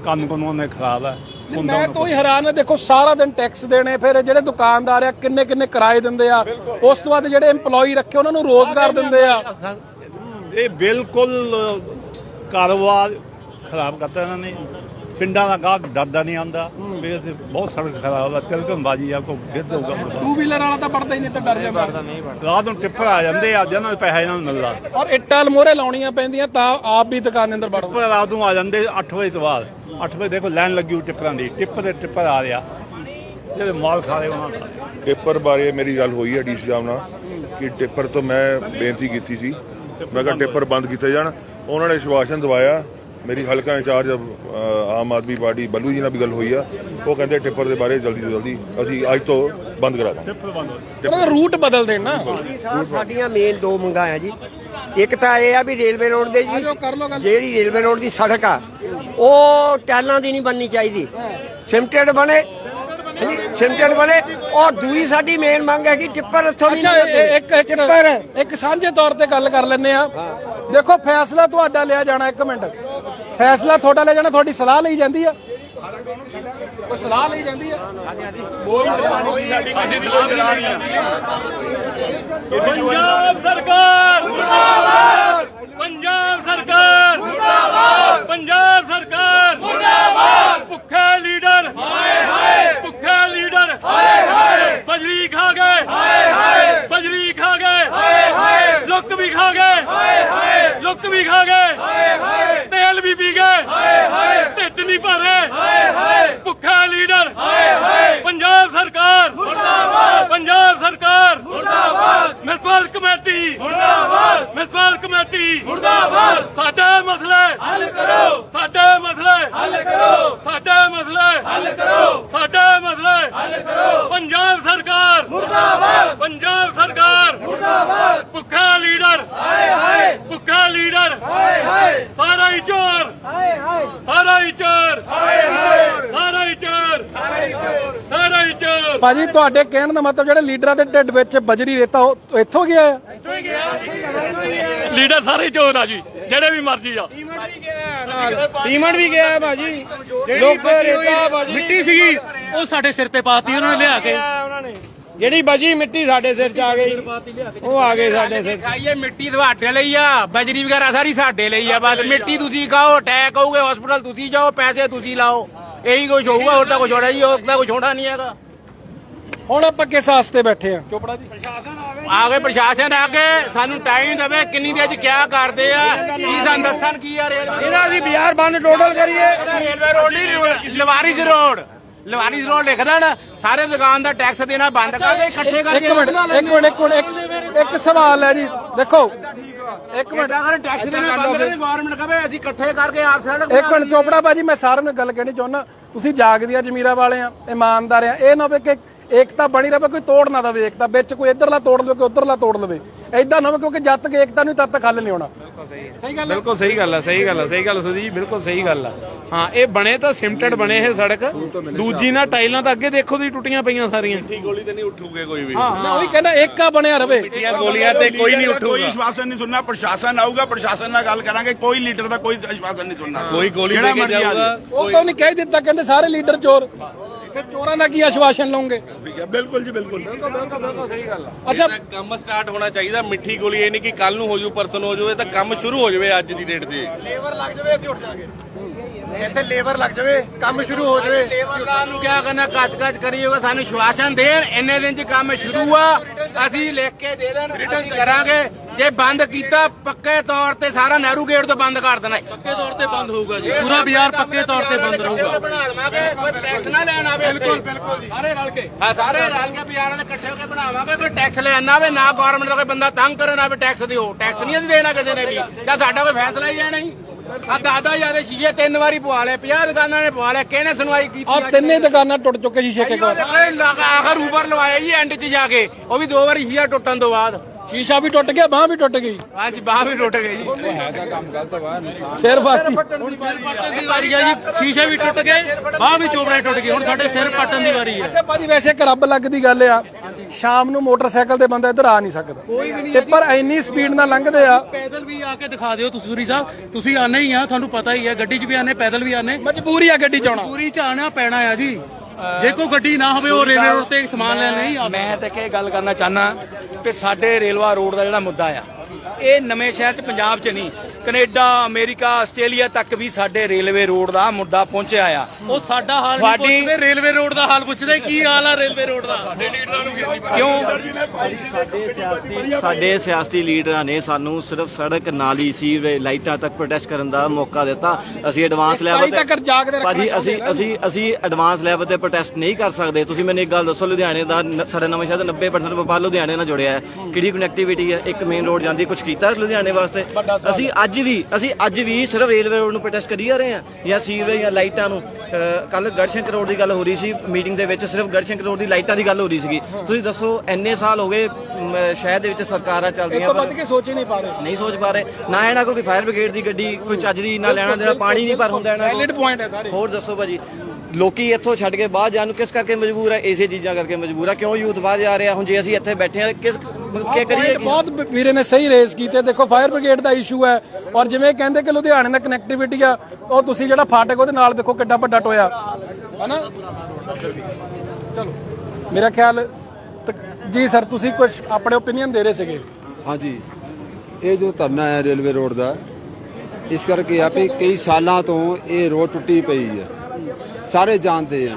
ਕੰਮ ਕਾਨੂੰਨ ਨੇ ਖਰਾਬ ਹੈ ਮੈਂ ਤੋਂ ਹੀ ਹੈਰਾਨ ਹਾਂ ਦੇਖੋ ਸਾਰਾ ਦਿਨ ਟੈਕਸ ਦੇਣੇ ਫਿਰ ਜਿਹੜੇ ਦੁਕਾਨਦਾਰ ਆ ਕਿੰਨੇ ਕਿੰਨੇ ਕਿਰਾਏ ਦਿੰਦੇ ਆ? ਉਸ ਤੋਂ ਬਾਅਦ ਜਿਹੜੇ EMPLOYE ਰੱਖੇ ਉਹਨਾਂ ਨੂੰ ਰੋਜ਼ਗਾਰ ਦਿੰਦੇ ਆ। ਇਹ ਬਿਲਕੁਲ ਕਾਰੋਬਾਰ ਖਰਾਬ ਕਰਤਾ ਇਹਨਾਂ ਨੇ। ਪਿੰਡਾਂ ਦਾ ਗਾਹਕ ਡਰਦਾ ਨਹੀਂ ਆਉਂਦਾ। ਵੀ ਇੱਥੇ ਬਹੁਤ ਸੜਕ ਖਰਾਬ ਹੈ ਤਿਲਕਣਬਾਜੀ ਆ ਕੋ ਗਿੱਧ ਹੋਊਗਾ ਟੂ ਵੀਲਰ ਵਾਲਾ ਤਾਂ ਪੜਦਾ ਹੀ ਨਹੀਂ ਤਾਂ ਡਰ ਜਾਂਦਾ। ਰਾਤ ਨੂੰ ਟਿੱਪਰ ਆ ਜਾਂਦੇ ਆ ਜਿਹਨਾਂ ਨੂੰ ਪੈਸਾ ਇਹਨਾਂ ਨੂੰ ਮਿਲਦਾ। ਔਰ ਇੱਟਾਂ ਮੋਹਰੇ ਲਾਉਣੀਆਂ ਪੈਂਦੀਆਂ ਤਾਂ ਆਪ ਵੀ ਦੁਕਾਨ ਦੇ ਅੰਦਰ ਵੜੋ ਟਿੱਪਰ ਰਾਤ ਨੂੰ ਆ ਜਾਂਦੇ 8 ਵਜੇ ਤੋਂ ਬਾਅਦ। 8 ਵਜੇ ਦੇਖੋ ਲਾਈਨ ਲੱਗੀ ਹੋਈ ਟਿੱਪਰਾਂ ਦੀ। ਟਿੱਪਰ ਦੇ ਟਿੱਪਰ ਆ ਰਿਹਾ। ਜਿਹੜੇ ਮਾਲ ਖਾ ਰਹੇ ਉਹਨਾਂ ਦਾ। ਟਿੱਪਰ ਬਾਰੇ ਮੇਰੀ ਗੱਲ ਹੋਈ ਹੈ ਡੀਸੀ ਸਾਹਿਬ ਨਾਲ ਕਿ ਟਿੱਪਰ ਤੋਂ ਮੈਂ ਬੇਨਤੀ ਕੀਤੀ ਸੀ। ਮੈਂ ਕਿਹਾ ਟਿੱਪਰ ਬੰਦ ਕੀਤੇ ਜਾਣ। ਉਹਨਾਂ ਨੇ ਸ਼ਵਾਸ਼ਨ ਦਵਾਇਆ। ਮੇਰੀ ਹਲਕਾ ਇੰਚਾਰਜ ਆਮ ਆਦਮੀ ਪਾਰਟੀ ਬੱਲੂ ਜੀ ਨਾਲ ਵੀ ਗੱਲ ਹੋਈ ਆ। ਉਹ ਕਹਿੰਦੇ ਟਿੱਪਰ ਦੇ ਬਾਰੇ ਜਲਦੀ ਤੋਂ ਜਲਦੀ ਅਸੀਂ ਅੱਜ ਤੋਂ ਬੰਦ ਕਰਾਵਾਂਗੇ ਉਹਨਾਂ ਰੂਟ ਬਦਲ ਦੇਣਾ ਸਾਹਿਬ ਸਾਡੀਆਂ ਮੇਨ ਦੋ ਮੰਗਾਂ ਆ ਜੀ। ਇੱਕ ਤਾਂ ਇਹ ਆ ਵੀ ਰੇਲਵੇ ਰੋਡ ਦੇ ਜੀ। ਜਿਹੜੀ ਰੇਲਵੇ ਰੋਡ ਦੀ ਸੜਕ ਆ ਉਹ ਟੈਲਾਂ ਦੀ ਨਹੀਂ ਬਣਨੀ ਚਾਹੀਦੀ। ਸਿਮਟਡ ਬਣੇ ਹਾਂਜੀ ਸਿਮਟਡ ਬਣੇ। ਔਰ ਦੂਈ ਸਾਡੀ ਮੇਨ ਮੰਗ ਹੈ ਕਿ ਟਿੱਪਰ ਇੱਥੋਂ ਨਹੀਂ ਇੱਕ ਇੱਕ ਟਿੱਪਰ। ਇੱਕ ਸਾਂਝੇ ਤੌਰ ਤੇ ਗੱਲ ਕਰ ਲੈਂਦੇ ਆ ਦੇਖੋ ਫੈਸਲਾ ਤੁਹਾਡਾ ਲਿਆ ਜਾਣਾ ਇੱਕ ਮਿੰਟ। ਫੈਸਲਾ ਤੁਹਾਡਾ ਲੈ ਜਾਣਾ, ਤੁਹਾਡੀ ਸਲਾਹ ਲਈ ਜਾਂਦੀ ਆ। ਕੋਈ ਸਲਾਹ ਲਈ ਜਾਂਦੀ ਆ? ਪੰਜਾਬ ਸਰਕਾਰ ਮੁਰਦਾਬਾਦ। ਪੰਜਾਬ ਸਰਕਾਰ ਮੁਰਦਾਬਾਦ। ਪੰਜਾਬ ਸਰਕਾਰ ਮੁਰਦਾਬਾਦ। ਭੁੱਖੇ ਲੀਡਰ ਹਾਏ ਹਾਏ। ਭੁੱਖੇ ਲੀਡਰ ਹਾਏ ਹਾਏ। ਬਜਰੀ ਖਾ ਗਏ ਹਾਏ ਹਾਏ। ਬਜਰੀ ਖਾ ਗਏ ਹਾਏ ਹਾਏ। ਲੁੱਕ ਵੀ ਖਾ ਗਏ ਹਾਏ ਹਾਏ। ਲੁੱਕ ਵੀ ਖਾ ਗਏ ਹਾਏ ਹਾਏ ਤੇਲ ਵੀ ਪੀ ਗਏ ਹਾਏ ਹਾਏ ਢਿੱਡ ਨਹੀਂ ਭਰੇ ਹਾਏ ਹਾਏ ਭੁੱਖੇ ਲੀਡਰ ਹਾਏ ਹਾਏ ਪੰਜਾਬ ਸਰਕਾਰ ਮੁਰਦਾਬਾਦ ਪੰਜਾਬ ਸਰਕਾਰ ਮੁਰਦਾਬਾਦ ਮਿਸਪਲ ਕਮੇਟੀ ਮੁਰਦਾਬਾਦ ਮਿਸਪਲ ਕਮੇਟੀ ਮੁਰਦਾਬਾਦ ਸਾਡੇ ਮਸਲੇ। ਹੱਲ ਕਰੋ। ਸਾਡੇ ਮਸਲੇ। ਹੱਲ ਕਰੋ। ਸਾਡੇ ਮਸਲੇ। ਹੱਲ ਕਰੋ। ਸਾਡੇ ਮਸਲੇ। ਹੱਲ ਕਰੋ। ਪੰਜਾਬ ਸਰਕਾਰ। ਮੁਰਦਾਬਾਦ। ਪੰਜਾਬ ਸਰਕਾਰ। ਮੁਰਦਾਬਾਦ। ਭੁੱਖਾ ਲੀਡਰ। ਹਾਏ ਹਾਏ। ਭੁੱਖਾ ਲੀਡਰ। ਹਾਏ ਹਾਏ। ਸਾਰਾ ਹੀ ਚੋਰ। ਹਾਏ ਹਾਏ। ਸਾਰਾ ਹੀ ਚੋਰ। ਹਾਏ ਹਾਏ। ਸਾਰਾ ਹੀ ਚੋਰ। ਸਾਰਾ ਹੀ ਚੋਰ। ਭਾਜੀ ਤੁਹਾਡੇ ਕਹਿਣ ਦਾ ਮਤਲਬ ਜਿਹੜੇ ਲੀਡਰਾਂ ਦੇ ਢਿੱਡ ਵਿੱਚ ਬਜਰੀ ਰੇਤਾ ਉਹ ਇੱਥੋਂ ਗਿਆ ਆ ਲੀਡਰ ਸਾਰੇ ਚੋਰ ਆ ਜੀ ਜਿਹੜੇ ਵੀ ਮਰਜ਼ੀ ਆ। ਸੀਮਨ ਵੀ ਗਿਆ ਭਾਜੀ। ਲੋਕ ਰੇਤਾ ਭਾਜੀ। ਮਿੱਟੀ ਸੀਗੀ ਉਹ ਸਾਡੇ ਸਿਰ ਤੇ ਪਾਤੀ ਉਹਨਾਂ ਨੇ ਲਿਆ ਕੇ। ਜਿਹੜੀ ਬਜੀ ਮਿੱਟੀ ਸਾਡੇ ਸਿਰ ਚ ਆ ਗਈ ਉਹ ਆ ਗਏ ਸਾਡੇ ਸਿਰ ਖਾਈਏ ਮਿੱਟੀ ਤੁਹਾਡੇ ਲਈ ਆ ਬਜਰੀ ਵਗੈਰਾ ਸਾਰੀ ਸਾਡੇ ਲਈ ਆ ਬਸ ਮਿੱਟੀ ਤੁਸੀਂ ਖਾਓ ਅਟੈਕ ਹੋਊਗੇ ਹਸਪੀਟਲ ਤੁਸੀਂ ਜਾਓ ਪੈਸੇ ਤੁਸੀਂ ਲਾਓ। ਇਹੀ ਕੁਝ ਹੋਊਗਾ ਹੋਰ ਤਾਂ ਕੁਝ ਹੋਣਾ ਜੀ ਹੋਰ ਤਾਂ ਕੁਝ ਹੋਣਾ ਨਹੀਂ ਹੈਗਾ। ਹੁਣ ਆਪਾਂ ਕਿਸ ਆਸਤੇ ਬੈਠੇ ਆ ਚੋਪੜਾ ਜੀ। ਆ ਗਏ ਪ੍ਰਸ਼ਾਸਨ ਆ ਕੇ ਸਾਨੂੰ ਟਾਈਮ ਦੇਵੇ ਕਿੰਨੀ ਦੇਰ ਚ ਕਿਆ ਕਰਦੇ ਆ ਕੀ ਸਾਨੂੰ ਦੱਸਣ ਕੀ ਆ ਰੇਲਵੇ ਇਹਦਾ ਅਸੀਂ ਬਾਜ਼ਾਰ ਬੰਦ ਟੋਟਲ ਕਰੀਏ। ਰੇਲਵੇ ਰੋਡ ਨਹੀਂ ਲਵਾਰਿਸ ਰੋਡ। ਲਵਾਰਿਸ ਰੋਡ ਲਿਖਦਾ ਨਾ ਸਾਰੇ ਦੁਕਾਨ ਦਾ ਟੈਕਸ ਦੇਣਾ ਬੰਦ ਕਰ ਦੇ ਇਕੱਠੇ ਕਰਕੇ ਇੱਕ ਮਿੰਟ ਇੱਕ ਮਿੰਟ ਇੱਕ ਮਿੰਟ ਇੱਕ- ਇੱਕ ਸਵਾਲ ਹੈ ਜੀ। ਦੇਖੋ ਇੱਕ ਮਿੰਟ। ਅਗਰ ਟੈਕਸ ਦੇਣਾ ਬੰਦ ਕਰੇ ਗਵਰਨਮੈਂਟ ਕਹੇ ਅਸੀਂ ਇਕੱਠੇ ਕਰਕੇ ਆਪ ਸੜਕ ਇੱਕ ਮਿੰਟ ਚੋਪੜਾ ਬਾਜੀ ਮੈਂ ਸਾਰਿਆਂ ਨੂੰ ਗੱਲ ਕਹਿਣੀ ਚਾਹੁੰਦਾ ਤੁਸੀਂ ਜਾਗਦੀਆਂ ਜ਼ਮੀਰਾਂ ਵਾਲੇ ਆ ਇਮਾਨਦਾਰ ਆ। ਇਹ ਨਾ ਹੋਵੇ ਕਿ ਏਕਤਾ ਬਣੀ ਰਵੇ ਕੋਈ ਤੋੜ ਨਾ ਦਵੇ ਏਕਤਾ। ਵਿੱਚ ਕੋਈ ਇੱਧਰਲਾ ਤੋੜ ਲਵੇ ਕੋਈ ਉੱਧਰਲਾ ਤੋੜ ਲਵੇ। ਐਦਾਂ ਨਾ ਹੋਵੇ ਕਿਉਂਕਿ ਜਦ ਤੱਕ ਏਕਤਾ ਨਹੀਂ ਤਦ ਤੱਕ ਹੱਲ ਨਹੀਂ ਹੋਣਾ। ਸਹੀ ਗੱਲ। ਹੈ ਬਿਲਕੁਲ ਸਹੀ ਗੱਲ ਆ ਸਹੀ ਗੱਲ ਆ ਸਹੀ ਗੱਲ ਸੁਜੀ ਜੀ ਬਿਲਕੁਲ ਸਹੀ ਗੱਲ ਆ। ਹਾਂ ਇਹ ਬਣੇ ਤਾਂ ਸਿਮਟਡ ਬਣੇ ਇਹ ਸੜਕ। ਦੂਜੀ ਨਾ ਟਾਈਲਾਂ ਤਾਂ ਅੱਗੇ ਦੇਖੋ ਦੀ ਟੁੱਟੀਆਂ ਪਈਆਂ ਸਾਰੀਆਂ। ਗੋਲੀ ਤੇ ਨਹੀਂ ਉੱਠੂਗੇ ਕੋਈ ਵੀ। ਹਾਂ ਮੈਂ ਉਹੀ ਕਹਿੰਦਾ ਏਕਾ ਬਣਿਆ ਰਵੇ। ਇਹ ਗੋਲੀਆਂ ਤੇ ਕੋਈ ਨਹੀਂ ਉੱਠੂਗਾ। ਕੋਈ ਵਿਸ਼ਵਾਸਨ ਨਹੀਂ ਸੁਣਨਾ ਪ੍ਰਸ਼ਾਸਨ ਆਊਗਾ ਪ੍ਰਸ਼ਾਸਨ ਨਾਲ ਗੱਲ ਕਰਾਂਗੇ ਕੋਈ ਲੀਡਰ ਦਾ ਕੋਈ ਵਿਸ਼ਵਾਸਨ ਨਹੀਂ ਸੁਣਨਾ। ਕੋਈ ਗੋਲੀ ਦੇ ਕੇ ਜਾਊਗਾ ਉਹ ਤਾਂ ਉਹਨੇ ਕਹਿ ਦਿੱਤਾ ਕਹਿੰਦੇ ਸਾਰੇ ਲੀਡਰ ਚੋਰ। ਫਿਰ ਚੋਰਾਂ ਦਾ ਕੀ ਆਸ਼ਵਾਸਨ ਲਓਗੇ? ਠੀਕ ਹੈ ਬਿਲਕੁਲ ਜੀ ਬਿਲਕੁਲ। ਅੱਛਾ। ਕੰਮ ਸਟਾਰਟ ਹੋਣਾ ਚਾਹੀਦਾ ਮਿੱਠੀ ਗੋਲੀ ਇਹ ਨਹੀਂ ਕਿ ਕੱਲ ਨੂੰ ਹੋ ਜੂ ਪਰਸਨ ਹੋ ਜਾਵੇ ਤਾਂ ਕੰਮ ਸ਼ੁਰੂ ਹੋ ਜਾਵੇ ਅੱਜ ਦੀ ਡੇਟ ਤੇ। ਇੱਥੇ ਲੇਬਰ ਲੱਗ ਜਾਵੇ ਕੰਮ ਸ਼ੁਰੂ ਹੋ ਜਾਵੇ। ਲੇਬਰਦਾਰ ਨੂੰ ਕਿਆ ਕਰਨਾ ਕੱਚ ਕੱਚ ਕਰੀ ਹੋਗਾ ਸਾਨੂੰ ਸ਼ਵਾਸਨ ਦੇਣ ਇੰਨੇ ਦਿਨ ਚ ਕੰਮ ਸ਼ੁਰੂ ਆ ਅਸੀਂ ਲਿਖ ਕੇ ਦੇ ਦੇਣ ਅਸੀਂ ਕਰਾਂਗੇ। ਜੇ ਬੰਦ ਕੀਤਾ ਪੱਕੇ ਤੌਰ ਤੇ ਸਾਰਾ ਨਹਿਰੂ ਗੇਟ ਤੋਂ ਬੰਦ ਕਰ ਦੇਣਾ ਪੱਕੇ ਤੌਰ ਤੇ ਬੰਦ ਹੋਊਗਾ ਜੀ। ਪੂਰਾ ਬਾਜ਼ਾਰ ਪੱਕੇ ਤੌਰ ਤੇ ਬੰਦ ਰਹੂਗਾ ਬਣਾ ਲਵਾਂਗੇ ਕੋਈ ਟੈਕਸ ਨਾ ਲੈਣ ਆਵੇ ਬਿਲਕੁਲ ਬਿਲਕੁਲ ਸਾਰੇ ਰਲ ਕੇ। ਹਾਂ ਸਾਰੇ ਰਲ ਕੇ ਬਾਜ਼ਾਰ ਵਾਲੇ ਇਕੱਠੇ ਹੋ ਕੇ ਬਣਾਵਾਂਗੇ। ਕੋਈ ਟੈਕਸ ਲੈਣ ਨਾ ਆਵੇ ਨਾ ਗਵਰਨਮੈਂਟ ਦਾ ਕੋਈ ਬੰਦਾ ਤੰਗ ਕਰਨ ਆਵੇ ਟੈਕਸ ਦਿਓ। ਟੈਕਸ ਨਹੀਂ ਅਸੀਂ ਦੇਣਾ ਕਿਸੇ ਨੇ ਵੀ। ਜਾਂ ਸਾਡਾ ਕੋਈ ਫੈਸਲਾ ਹੀ ਜਾਣਾ ਹੀ ਆ ਦਾਦਾ ਜਿਆਦੇ ਸ਼ੀਸ਼ੇ ਤਿੰਨ ਵਾਰੀ ਪਵਾ ਲਏ 50 ਦੁਕਾਨਾਂ ਨੇ ਪਵਾ ਲਿਆ ਕਿਹਨੇ ਸੁਣਵਾਈ ਕੀਤੀ ਆ ਤਿੰਨੇ ਦੁਕਾਨਾਂ ਟੁੱਟ ਚੁੱਕੇ ਸ਼ੀਸ਼ੇ ਕੇ ਕੋਲ ਆਖਰ ਉਪਰ ਲਵਾਇਆ ਜੀ ਐਂਡ 'ਚ ਜਾ ਕੇ। ਉਹ ਵੀ ਦੋ ਵਾਰੀ ਸ਼ੀਸ਼ਾ ਟੁੱਟਣ ਤੋਂ ਬਾਅਦ। ਸ਼ੀਸ਼ਾ ਵੀ ਟੁੱਟ ਗਿਆ ਬਾਹ ਵੀ ਟੁੱਟ ਗਈ। ਹਾਂਜੀ ਬਾਹ ਵੀ ਟੁੱਟ ਗਈ ਜੀ। ਸਿਰ ਪੱਟਣ ਦੀ ਵਾਰੀ ਆ ਜੀ ਸ਼ੀਸ਼ੇ ਵੀ ਟੁੱਟ ਗਏ ਬਾਹ ਵੀ ਚੋਬੜੇ ਟੁੱਟ ਗਏ ਹੁਣ ਸਾਡੇ ਸਿਰ ਪੱਟਣ ਦੀ ਵਾਰੀ ਹੈ ਅੱਛਾ ਭਾਜੀ ਵੈਸੇ ਇੱਕ ਰੱਬ ਲੱਗਦੀ ਗੱਲ ਆ ਸ਼ਾਮ ਨੂੰ ਮੋਟਰਸਾਈਕਲ ਤੇ ਬੰਦਾ ਇੱਧਰ ਆ ਨਹੀਂ ਸਕਦਾ। ਤੇ ਪਰ ਇੰਨੀ ਸਪੀਡ ਨਾਲ ਲੰਘਦੇ ਆ। ਪੈਦਲ ਵੀ ਆ ਕੇ ਦਿਖਾ ਦਿਓ ਤੁਸੀਂ ਸੂਰੀ ਸਾਹਿਬ ਤੁਸੀਂ ਆਨੇ ਹੀ ਆ ਤੁਹਾਨੂੰ ਪਤਾ ਹੀ ਹੈ ਗੱਡੀ 'ਚ ਵੀ ਆਨੇ ਪੈਦਲ ਵੀ ਆਨੇ। ਮਜਬੂਰੀ ਆ ਗੱਡੀ ਚ ਆਉਣਾ। ਪੂਰੀ ਚ ਆਣਾ ਪੈਣਾ ਆ ਜੀ। ਜੇ ਕੋਈ ਗੱਡੀ ਨਾ ਹੋਵੇ ਉਹ ਰੇਲਵੇ ਰੋਡ ਤੇ ਸਮਾਨ ਲੈਣ ਨਹੀਂ ਆ ਮੈਂ ਤਾਂ ਕਿ ਗੱਲ ਕਰਨਾ ਚਾਹਨਾ ਕਿ ਸਾਡੇ ਰੇਲਵਾ ਰੋਡ ਦਾ ਜਿਹੜਾ ਮੁੱਦਾ ਆ ਇਹ ਨਵੇਂ ਸ਼ਹਿਰ ਚ ਪੰਜਾਬ ਚ ਨਹੀਂ ਕੈਨੇਡਾ ਅਮਰੀਕਾ ਆਸਟ੍ਰੇਲੀਆ ਤੱਕ ਵੀ ਸਾਡੇ ਰੇਲਵੇ ਰੋਡ ਦਾ ਮੁੱਦਾ ਪਹੁੰਚਿਆ ਆ। ਉਹ ਸਾਡਾ ਹਾਲ ਨਹੀਂ ਤੁਹਾਡੀ- ਪੁੱਛਦੇ ਰੇਲਵੇ ਰੋਡ ਦਾ ਹਾਲ ਪੁੱਛਦੇ ਕੀ ਹਾਲ ਆ ਰੇਲਵੇ ਰੋਡ ਦਾ? ਕਿਉਂ ਸਾਡੇ ਸਿਆਸੀ ਲੀਡਰਾਂ ਨੇ ਸਾਨੂੰ ਸਿਰਫ ਸੜਕ ਨਾਲੀ ਸੀ ਲਾਈਟਾਂ ਤੱਕ ਪ੍ਰੋਟੈਸਟ ਕਰਨ ਦਾ ਮੌਕਾ ਦਿੱਤਾ। ਅਸੀਂ ਐਡਵਾਂਸ ਲੈਵਲ ਸਫ਼ਾਈ ਤੱਕ ਜਾਗ ਦੇ ਰੱਖਣਾ ਭਾਜੀ ਅਸੀਂ ਅਸੀਂ ਅਸੀਂ ਐਡਵਾਂਸ ਲੈਵਲ ਤੇ ਪ੍ਰੋਟੈਸਟ ਨਹੀਂ ਕਰ ਸਕਦੇ। ਤੁਸੀਂ ਮੈਨੂੰ ਇੱਕ ਗੱਲ ਦੱਸੋ ਲੁਧਿਆਣੇ ਦਾ ਨ- ਸਾਡਾ ਨਵਾਂ ਸ਼ਹਿਰ ਦਾ 90% ਵਪਾਰ ਲੁਧਿਆਣੇ ਨਾਲ ਜੁੜਿਆ ਹੈ। ਕਿਹੜੀ ਕਨੈਕਟੀਵਿਟੀ ਹੈ? ਇੱਕ ਮੇਨ ਰੋਡ ਜਾਂਦੀ ਕੁਝ ਕੀਤਾ ਲੁਧਿਆਣੇ ਵਾਸਤੇ। ਅਸੀਂ ਅੱਜ ਵੀ ਅਸੀਂ ਅੱਜ ਵੀ ਸਿਰਫ ਰੇਲਵੇ ਰੋਡ ਨੂੰ ਪ੍ਰੋਟੈਸਟ ਕਰੀ ਜਾ ਰਹੇ ਹਾਂ। ਜਾਂ ਸੀਵੇ ਜਾਂ ਲਾਈਟਾਂ ਨੂੰ ਕੱਲ ਗੜਸ਼ੰਕਰ ਰੋਡ ਦੀ ਗੱਲ ਹੋ ਰਹੀ ਸੀ ਮੀਟਿੰਗ ਦੇ ਵਿੱਚ ਸਿਰਫ ਗੜਸ਼ੰਕਰ ਰੋਡ ਦੀ ਲਾਈਟਾਂ ਦੀ ਗੱਲ ਹੋ ਰਹੀ ਸੀਗੀ। ਤੁਸੀਂ ਦੱਸੋ ਇੰਨੇ ਸਾਲ ਹੋ ਗਏ ਸ਼ਹਿਰ ਦੇ ਵਿੱਚ ਸਰਕਾਰਾਂ ਚੱਲਦੀਆਂ ਪਰ ਕੇ ਸੋਚ ਹੀ ਨਹੀਂ ਪਾ ਰਹੇ। ਨਹੀਂ ਸੋਚ ਪਾ ਰਹੇ। ਨਾ ਇਹਨਾਂ ਕੋਈ ਫਾਇਰ ਬ੍ਰਿਗੇਡ ਦੀ ਗੱਡੀ ਕੋਈ ਚੱਜ ਦੀ ਨਾ ਲੈਣਾ ਦੇਣਾ ਪਾਣੀ ਨਹੀਂ ਪਰ ਹੁੰਦਾ ਇਹਨਾਂ ਵੈਲਿਡ ਕੋਲ ਪੁਆਇੰਟ ਹੈ ਸਾਰੇ। ਹੋਰ ਦੱਸੋ ਭਾਜੀ। ਲੋਕੀ ਇੱਥੋਂ ਛੱਡ ਕੇ ਬਾਹਰ ਜਾਣ ਨੂੰ ਕਿਸ ਕਰਕੇ ਮਜਬੂਰ ਹੈ ਇਸੇ ਚੀਜ਼ਾਂ ਕਰਕੇ ਮਜਬੂਰ ਹੈ ਕਿਉਂ ਯੂਥ ਬਾਹਰ ਜਾ ਰਿਹਾ? ਹੁਣ ਜੇ ਅਸੀਂ ਇੱਥੇ ਬੈਠੇ ਹਾਂ ਕਿਸ ਕੀ ਕਰੀਏ? ਬਹੁਤ ਵੀਰੇ ਨੇ ਸਹੀ ਰੇਸ ਕੀਤੇ। ਦੇਖੋ ਫਾਇਰ ਬ੍ਰਿਗੇਡ ਦਾ ਇਸ਼ੂ ਹੈ। ਔਰ ਜਿਵੇਂ ਕਹਿੰਦੇ ਕਿ ਲੁਧਿਆਣੇ ਦਾ ਕਨੈਕਟੀਵਿਟੀ ਆ ਉਹ ਤੁਸੀਂ ਜਿਹੜਾ ਫਾਟਕ ਉਹਦੇ ਨਾਲ ਦੇਖੋ ਕਿੱਡਾ ਵੱਡਾ ਟੋਇਆ। ਹਨਾ? ਚਲੋ। ਮੇਰਾ ਖਿਆਲ ਜੀ ਸਰ ਤੁਸੀਂ ਕੁਝ ਆਪਣੇ ਓਪੀਨੀਅਨ ਦੇ ਰਹੇ ਸੀਗੇ? ਹਾਂਜੀ। ਇਹ ਜੋ ਧਰਨਾ ਹੈ ਰੇਲਵੇ ਰੋਡ ਦਾ ਇਸ ਕਰਕੇ ਆ ਵੀ ਕਈ ਸਾਲਾਂ ਤੋਂ ਇਹ ਰੋਡ ਟੁੱਟੀ ਪਈ ਹੈ। ਸਾਰੇ ਜਾਣਦੇ ਆ।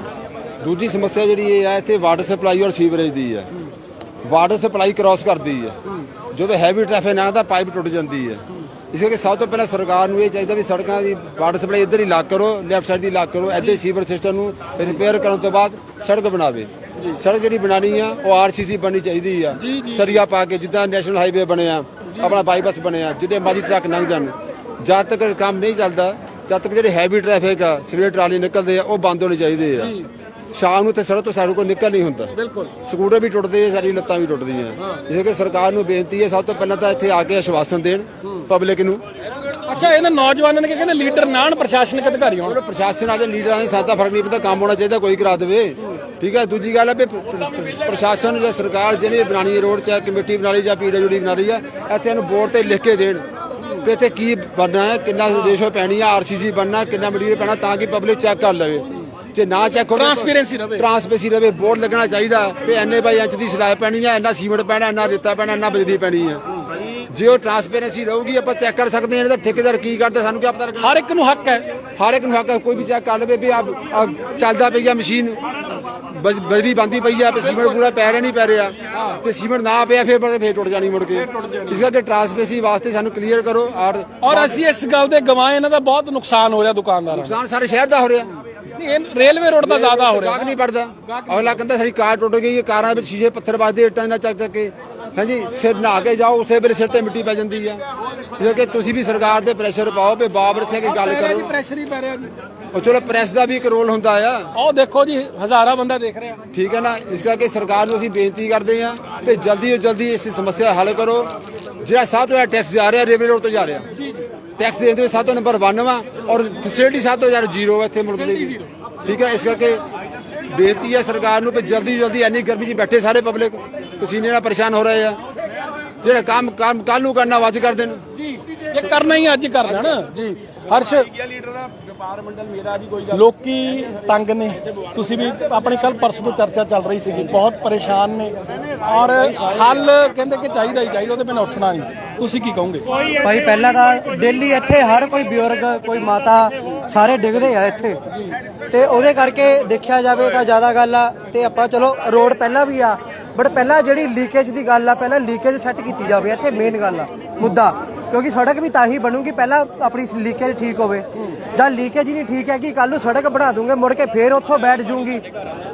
ਦੂਜੀ ਸਮੱਸਿਆ ਜਿਹੜੀ ਇਹ ਹੈ ਇੱਥੇ ਵਾਟਰ ਸਪਲਾਈ ਔਰ ਸੀਵਰੇਜ ਦੀ ਹੈ ਵਾਟਰ ਸਪਲਾਈ ਕ੍ਰਾਸ ਕਰਦੀ ਹੈ ਜਦੋਂ ਹੈਵੀ ਟ੍ਰੈਫਿਕ ਲੰਘਦਾ ਪਾਈਪ ਟੁੱਟ ਜਾਂਦੀ ਹੈ ਇਸ ਕਰਕੇ ਸਭ ਤੋਂ ਪਹਿਲਾਂ ਸਰਕਾਰ ਨੂੰ ਇਹ ਚਾਹੀਦਾ ਵੀ ਸੜਕਾਂ ਦੀ ਵਾਟਰ ਸਪਲਾਈ ਇੱਧਰ ਹੀ ਲਾਗ ਕਰੋ ਲੈਫਟ ਸਾਈਡ ਦੀ ਲਾਗ ਕਰੋ ਇੱਧੇ ਸੀਵਰ ਸਿਸਟਮ ਨੂੰ ਰਿਪੇਅਰ ਕਰਨ ਤੋਂ ਬਾਅਦ ਸੜਕ ਬਣਾਵੇ। ਸੜਕ ਜਿਹੜੀ ਬਣਾਣੀ ਆ ਉਹ ਆਰਸੀਸੀ ਬਣਨੀ ਚਾਹੀਦੀ ਆ। ਸਰੀਆ ਪਾ ਕੇ ਜਿੱਦਾਂ ਨੈਸ਼ਨਲ ਹਾਈਵੇ ਬਣਿਆ ਆਪਣਾ ਬਾਈਪਾਸ ਬਣਿਆ ਜਿੱਦੇ ਮਰਜ਼ੀ ਟਰੱਕ ਲੰਘ ਜਾਣ। ਜਦ ਤੱਕ ਕੰਮ ਨਹੀਂ ਚੱਲਦਾ ਜਦ ਤੱਕ ਜਿਹੜੇ ਹੈਵੀ ਟ੍ਰੈਫਿਕ ਆ ਸਵੇਰ ਟਰਾਲੀ ਨਿਕਲਦੇ ਆ ਉਹ ਬੰਦ ਹੋਣੇ ਚਾਹੀਦੇ ਆ। ਸ਼ਾਮ ਨੂੰ ਤੇ ਸੜਕ ਤੋਂ ਸਾਡੇ ਕੋਲ ਨਿਕਲ ਨਹੀਂ ਹੁੰਦਾ। ਬਿਲਕੁਲ। ਸਕੂਟਰ ਵੀ ਟੁੱਟਦੇ ਆ ਸਾਡੀ ਲੱਤਾਂ ਵੀ ਟੁੱਟਦੀਆਂ ਇਸ ਕਰਕੇ ਸਰਕਾਰ ਨੂੰ ਬੇਨਤੀ ਹੈ ਸਭ ਤੋਂ ਪਹਿਲਾਂ ਤਾਂ ਇੱਥੇ ਆ ਕੇ ਆਸ਼ਵਾਸਨ ਦੇਣ ਪਬਲਿਕ ਨੂੰ। ਅੱਛਾ ਇਹਨਾਂ ਨੌਜਵਾਨਾਂ ਨੇ ਕੀ ਕਹਿੰਦੇ ਲੀਡਰ ਨਾਨ ਪ੍ਰਸ਼ਾਸਨਿਕ ਅਧਿਕਾਰੀ ਹੋਣ। ਪ੍ਰਸ਼ਾਸਨ ਆ ਦੇ ਲੀਡਰਾਂ ਦੇ ਸਾਦਾ ਫ਼ਰਕ ਨਹੀਂ ਪੈਂਦਾ ਕੰਮ ਹੋਣਾ ਚਾਹੀਦਾ ਕੋਈ ਕਰਾ ਦੇਵੇ। ਠੀਕ ਹੈ ਦੂਜੀ ਗੱਲ ਹੈ ਵੀ ਪ੍ਰਸ਼ਾਸਨ ਜਾਂ ਸਰਕਾਰ ਜਿਹਨੇ ਵੀ ਬਣਾਣੀ ਰੋਡ ਚਾਹੇ ਕਮੇਟੀ ਬਣਾ ਲਈ ਜਾਂ ਪੀਡਬਲਯੂਡੀ ਬਣਾ ਰਹੀ ਆ ਇੱਥੇ ਇਹਨੂੰ ਬੋਰਡ ਤੇ ਲਿਖ ਕੇ ਦੇਣ। ਵੀ ਇੱਥੇ ਕੀ ਬਣਨਾ ਹੈ ਕਿੰਨਾ ਰੇਸ਼ੋ ਪੈਣੀ ਆ ਆਰਸੀਸੀ ਬਣਨਾ ਕਿੰਨਾ ਮਟੀਰੀਅਲ ਪੈਣਾ ਤਾਂ ਕਿ ਪਬਲਿਕ ਚੈੱਕ ਕਰ ਲਵੇ। ਜੇ ਨਾ ਚੈੱਕ ਹੋਵੇ Transparency ਰਵੇ। ਟਰਾਂਸਪੇਰੈਂਸੀ ਰਵੇ ਬੋਰਡ ਲੱਗਣਾ ਚਾਹੀਦਾ ਵੀ ਐਨੇ ਬਾਈ ਇੰਚ ਦੀ ਸਲਾਹ ਪੈਣੀ ਆ ਇੰਨਾ ਸੀਮੈਂਟ ਪੈਣਾ ਇੰਨਾ ਰੇਤਾ ਪੈਣਾ ਇੰਨਾ ਬਿਜਲੀ ਪੈਣੀ ਆ। ਜੇ ਉਹ ਟਰਾਂਸਪੇਰੈਂਸੀ ਰਹੂਗੀ ਆਪਾਂ ਚੈੱਕ ਕਰ ਸਕਦੇ ਹਾਂ ਇਹਦਾ ਠੇਕੇਦਾਰ ਕੀ ਕਰਦਾ ਸਾਨੂੰ ਕੀ ਪਤਾ ਲੱਗਣਾ। ਹਰ ਇੱਕ ਨੂੰ ਹੱਕ ਹੈ। ਹਰ ਇੱਕ ਨੂੰ ਹੱਕ ਹੈ ਕੋਈ ਵੀ ਚੈੱਕ ਕਰ ਲਵੇ ਵੀ ਆ ਚੱਲਦਾ ਪਈ ਆ ਮਸ਼ੀਨ ਬਜਰੀ ਬੰਦੀ ਪਈ ਆ ਤੇ ਸੀਮੈਂਟ ਪੂਰਾ ਪੈ ਰਿਹਾ ਨਹੀਂ ਪੈ ਰਿਹਾ। ਤੇ ਸੀਮੈਂਟ ਨਾ ਪਿਆ ਫਿਰ ਬੜੇ ਫੇਰ ਟੁੱਟ ਜਾਣੀ ਮੁੜ ਕੇ। ਇਸ ਕਰਕੇ ਟਰਾਂਸਪੇਸੀ ਵਾਸਤੇ ਸਾਨੂੰ ਕਲੀਅਰ ਕਰੋ ਔਰ ਔਰ ਅਸੀਂ ਇਸ ਗੱਲ ਦੇ ਗਵਾਹ ਇਹਨਾਂ ਦਾ ਬਹੁਤ ਨੁਕਸਾਨ ਹੋ ਰਿਹਾ ਦੁਕਾਨਦਾਰਾਂ ਨੂੰ ਨੁਕਸਾਨ ਸਾਰੇ ਸ਼ਹਿਰ ਦਾ ਹੋ ਰਿਹਾ। ਨਹੀਂ ਇਹ ਰੇਲਵੇ ਰੋਡ ਦਾ ਜ਼ਿਆਦਾ ਹੋ ਰਿਹਾ। ਗਾਹਕ ਨਹੀਂ ਪੜਦਾ ਅਗਲਾ ਕਹਿੰਦਾ ਸਾਡੀ ਕਾਰ ਟੁੱਟ ਗਈ ਹੈ ਕਾਰਾਂ ਵਿੱਚ ਸ਼ੀਸ਼ੇ ਪੱਥਰ ਵੱਜਦੇ ਇੱਟਾਂ ਨਾਲ ਚੱਕ ਚੱਕ ਕੇ। ਹਾਂਜੀ ਸਿਰ ਨਹਾ ਕੇ ਜਾਓ ਉਸੇ ਵੇਲੇ ਸਿਰ ਤੇ ਮਿੱਟੀ ਪੈ ਜਾਂਦੀ ਆ ਇਸ ਕਰਕੇ ਤੁਸੀਂ ਵੀ ਸਰਕਾਰ ਤੇ ਪ੍ਰੈਸ਼ਰ ਪਾਓ ਵੀ ਬਾਬਰ ਇੱਥੇ ਕੇ ਗੱਲ ਕਰੋ। ਪ੍ਰੈਸ਼ਰ ਹੀ ਪੈ ਰਿਹਾ ਜੀ। ਉਹ ਚਲੋ ਪ੍ਰੈਸ ਦਾ ਵੀ ਇੱਕ ਰੋਲ ਹੁੰਦਾ ਆ। ਉਹ ਦੇਖੋ ਜੀ ਹਜ਼ਾਰਾਂ ਬੰਦਾ ਦੇਖ ਰਿਹਾ। ਠੀਕ ਹੈ ਨਾ? ਇਸ ਕਰਕੇ ਸਰਕਾਰ ਨੂੰ ਅਸੀਂ ਬੇਨਤੀ ਕਰਦੇ ਹਾਂ ਕਿ ਜਲਦੀ ਤੋਂ ਜਲਦੀ ਇਸ ਸਮੱਸਿਆ ਹੱਲ ਕਰੋ। ਜਿਹੜਾ ਸਭ ਤੋਂ ਟੈਕਸ ਜਾ ਰਿਹਾ ਰੇਲਵੇ ਰੋਡ ਤੋਂ ਜਾ ਰਿਹਾ। ਟੈਕਸ ਦੇਣ ਦੇ ਵਿੱਚ ਸਭ ਤੋਂ ਨੰਬਰ 1 ਵਾ ਔਰ ਫੈਸਿਲਿਟੀ ਸਭ ਤੋਂ ਜ਼ਿਆਦਾ ਜ਼ੀਰੋ ਹੈ ਇੱਥੇ ਮੁਲਕ ਦੇ ਠੀਕ ਹੈ, ਇਸ ਕਰਕੇ ਬੇਨਤੀ ਹੈ ਸਰਕਾਰ ਨੂੰ ਕਿ ਜਲਦੀ ਜਲਦੀ ਇੰਨੀ ਗਰਮੀ 'ਚ ਬੈਠੇ ਸਾਰੇ ਪਬਲਿਕ ਪਸੀਨੇ ਨਾਲ ਪਰੇਸ਼ਾਨ ਹੋ ਰਹੇ ਆ। ਜਿਹੜਾ ਕੰਮ ਕੰਮ ਕੱਲ ਨੂੰ ਕਰਨਾ ਅੱਜ ਕਰ ਦੇਣ। ਜੀ ਜੇ ਕਰਨਾ ਹੀ ਅੱਜ ਕਰ ਦੇਣ ਜੀ ਹਰਸ਼ ਲੋਕੀ ਤੰਗ ਨੇ। ਤੁਸੀਂ ਵੀ ਆਪਣੀ ਕੱਲ ਪਰਸ ਤੋਂ ਚਰਚਾ ਚੱਲ ਰਹੀ ਸੀਗੀ। ਬਹੁਤ ਪਰੇਸ਼ਾਨ ਨੇ। ਔਰ ਹੱਲ ਕਹਿੰਦੇ ਕਿ ਚਾਹੀਦਾ ਹੀ ਚਾਹੀਦਾ ਉਹਦੇ ਬਿਨਾਂ ਉੱਠਣਾ ਨਹੀਂ। ਤੁਸੀਂ ਕੀ ਕਹੋਗੇ? ਭਾਈ ਪਹਿਲਾਂ ਤਾਂ ਡੇਲੀ ਇੱਥੇ ਹਰ ਕੋਈ ਬਜ਼ੁਰਗ ਕੋਈ ਮਾਤਾ ਸਾਰੇ ਡਿੱਗਦੇ ਆ ਇੱਥੇ। ਤੇ ਉਹਦੇ ਕਰਕੇ ਦੇਖਿਆ ਜਾਵੇ ਤਾਂ ਜ਼ਿਆਦਾ ਗੱਲ ਆ। ਤੇ ਆਪਾਂ ਚਲੋ ਰੋਡ ਪਹਿਲਾਂ ਵੀ ਆ। ਬਟ ਪਹਿਲਾਂ ਜਿਹੜੀ ਲੀਕੇਜ ਦੀ ਗੱਲ ਆ, ਪਹਿਲਾਂ ਲੀਕੇਜ ਸੈੱਟ ਕੀਤੀ ਜਾਵੇ, ਇੱਥੇ ਮੇਨ ਗੱਲ ਆ, ਮੁੱਦਾ। ਕਿਉਂਕਿ ਸੜਕ ਵੀ ਤਾਂ ਹੀ ਬਣੂਗੀ, ਪਹਿਲਾਂ ਆਪਣੀ ਲੀਕੇਜ ਠੀਕ ਹੋਵੇ। ਜਾਂ ਲੀਕੇਜ ਹੀ ਨਹੀਂ ਠੀਕ ਹੈ ਕਿ ਕੱਲ ਨੂੰ ਸੜਕ ਬਣਾ ਦੂੰਗੇ, ਮੁੜ ਕੇ ਫੇਰ ਉੱਥੋਂ ਬੈਠ ਜੂੰਗੀ।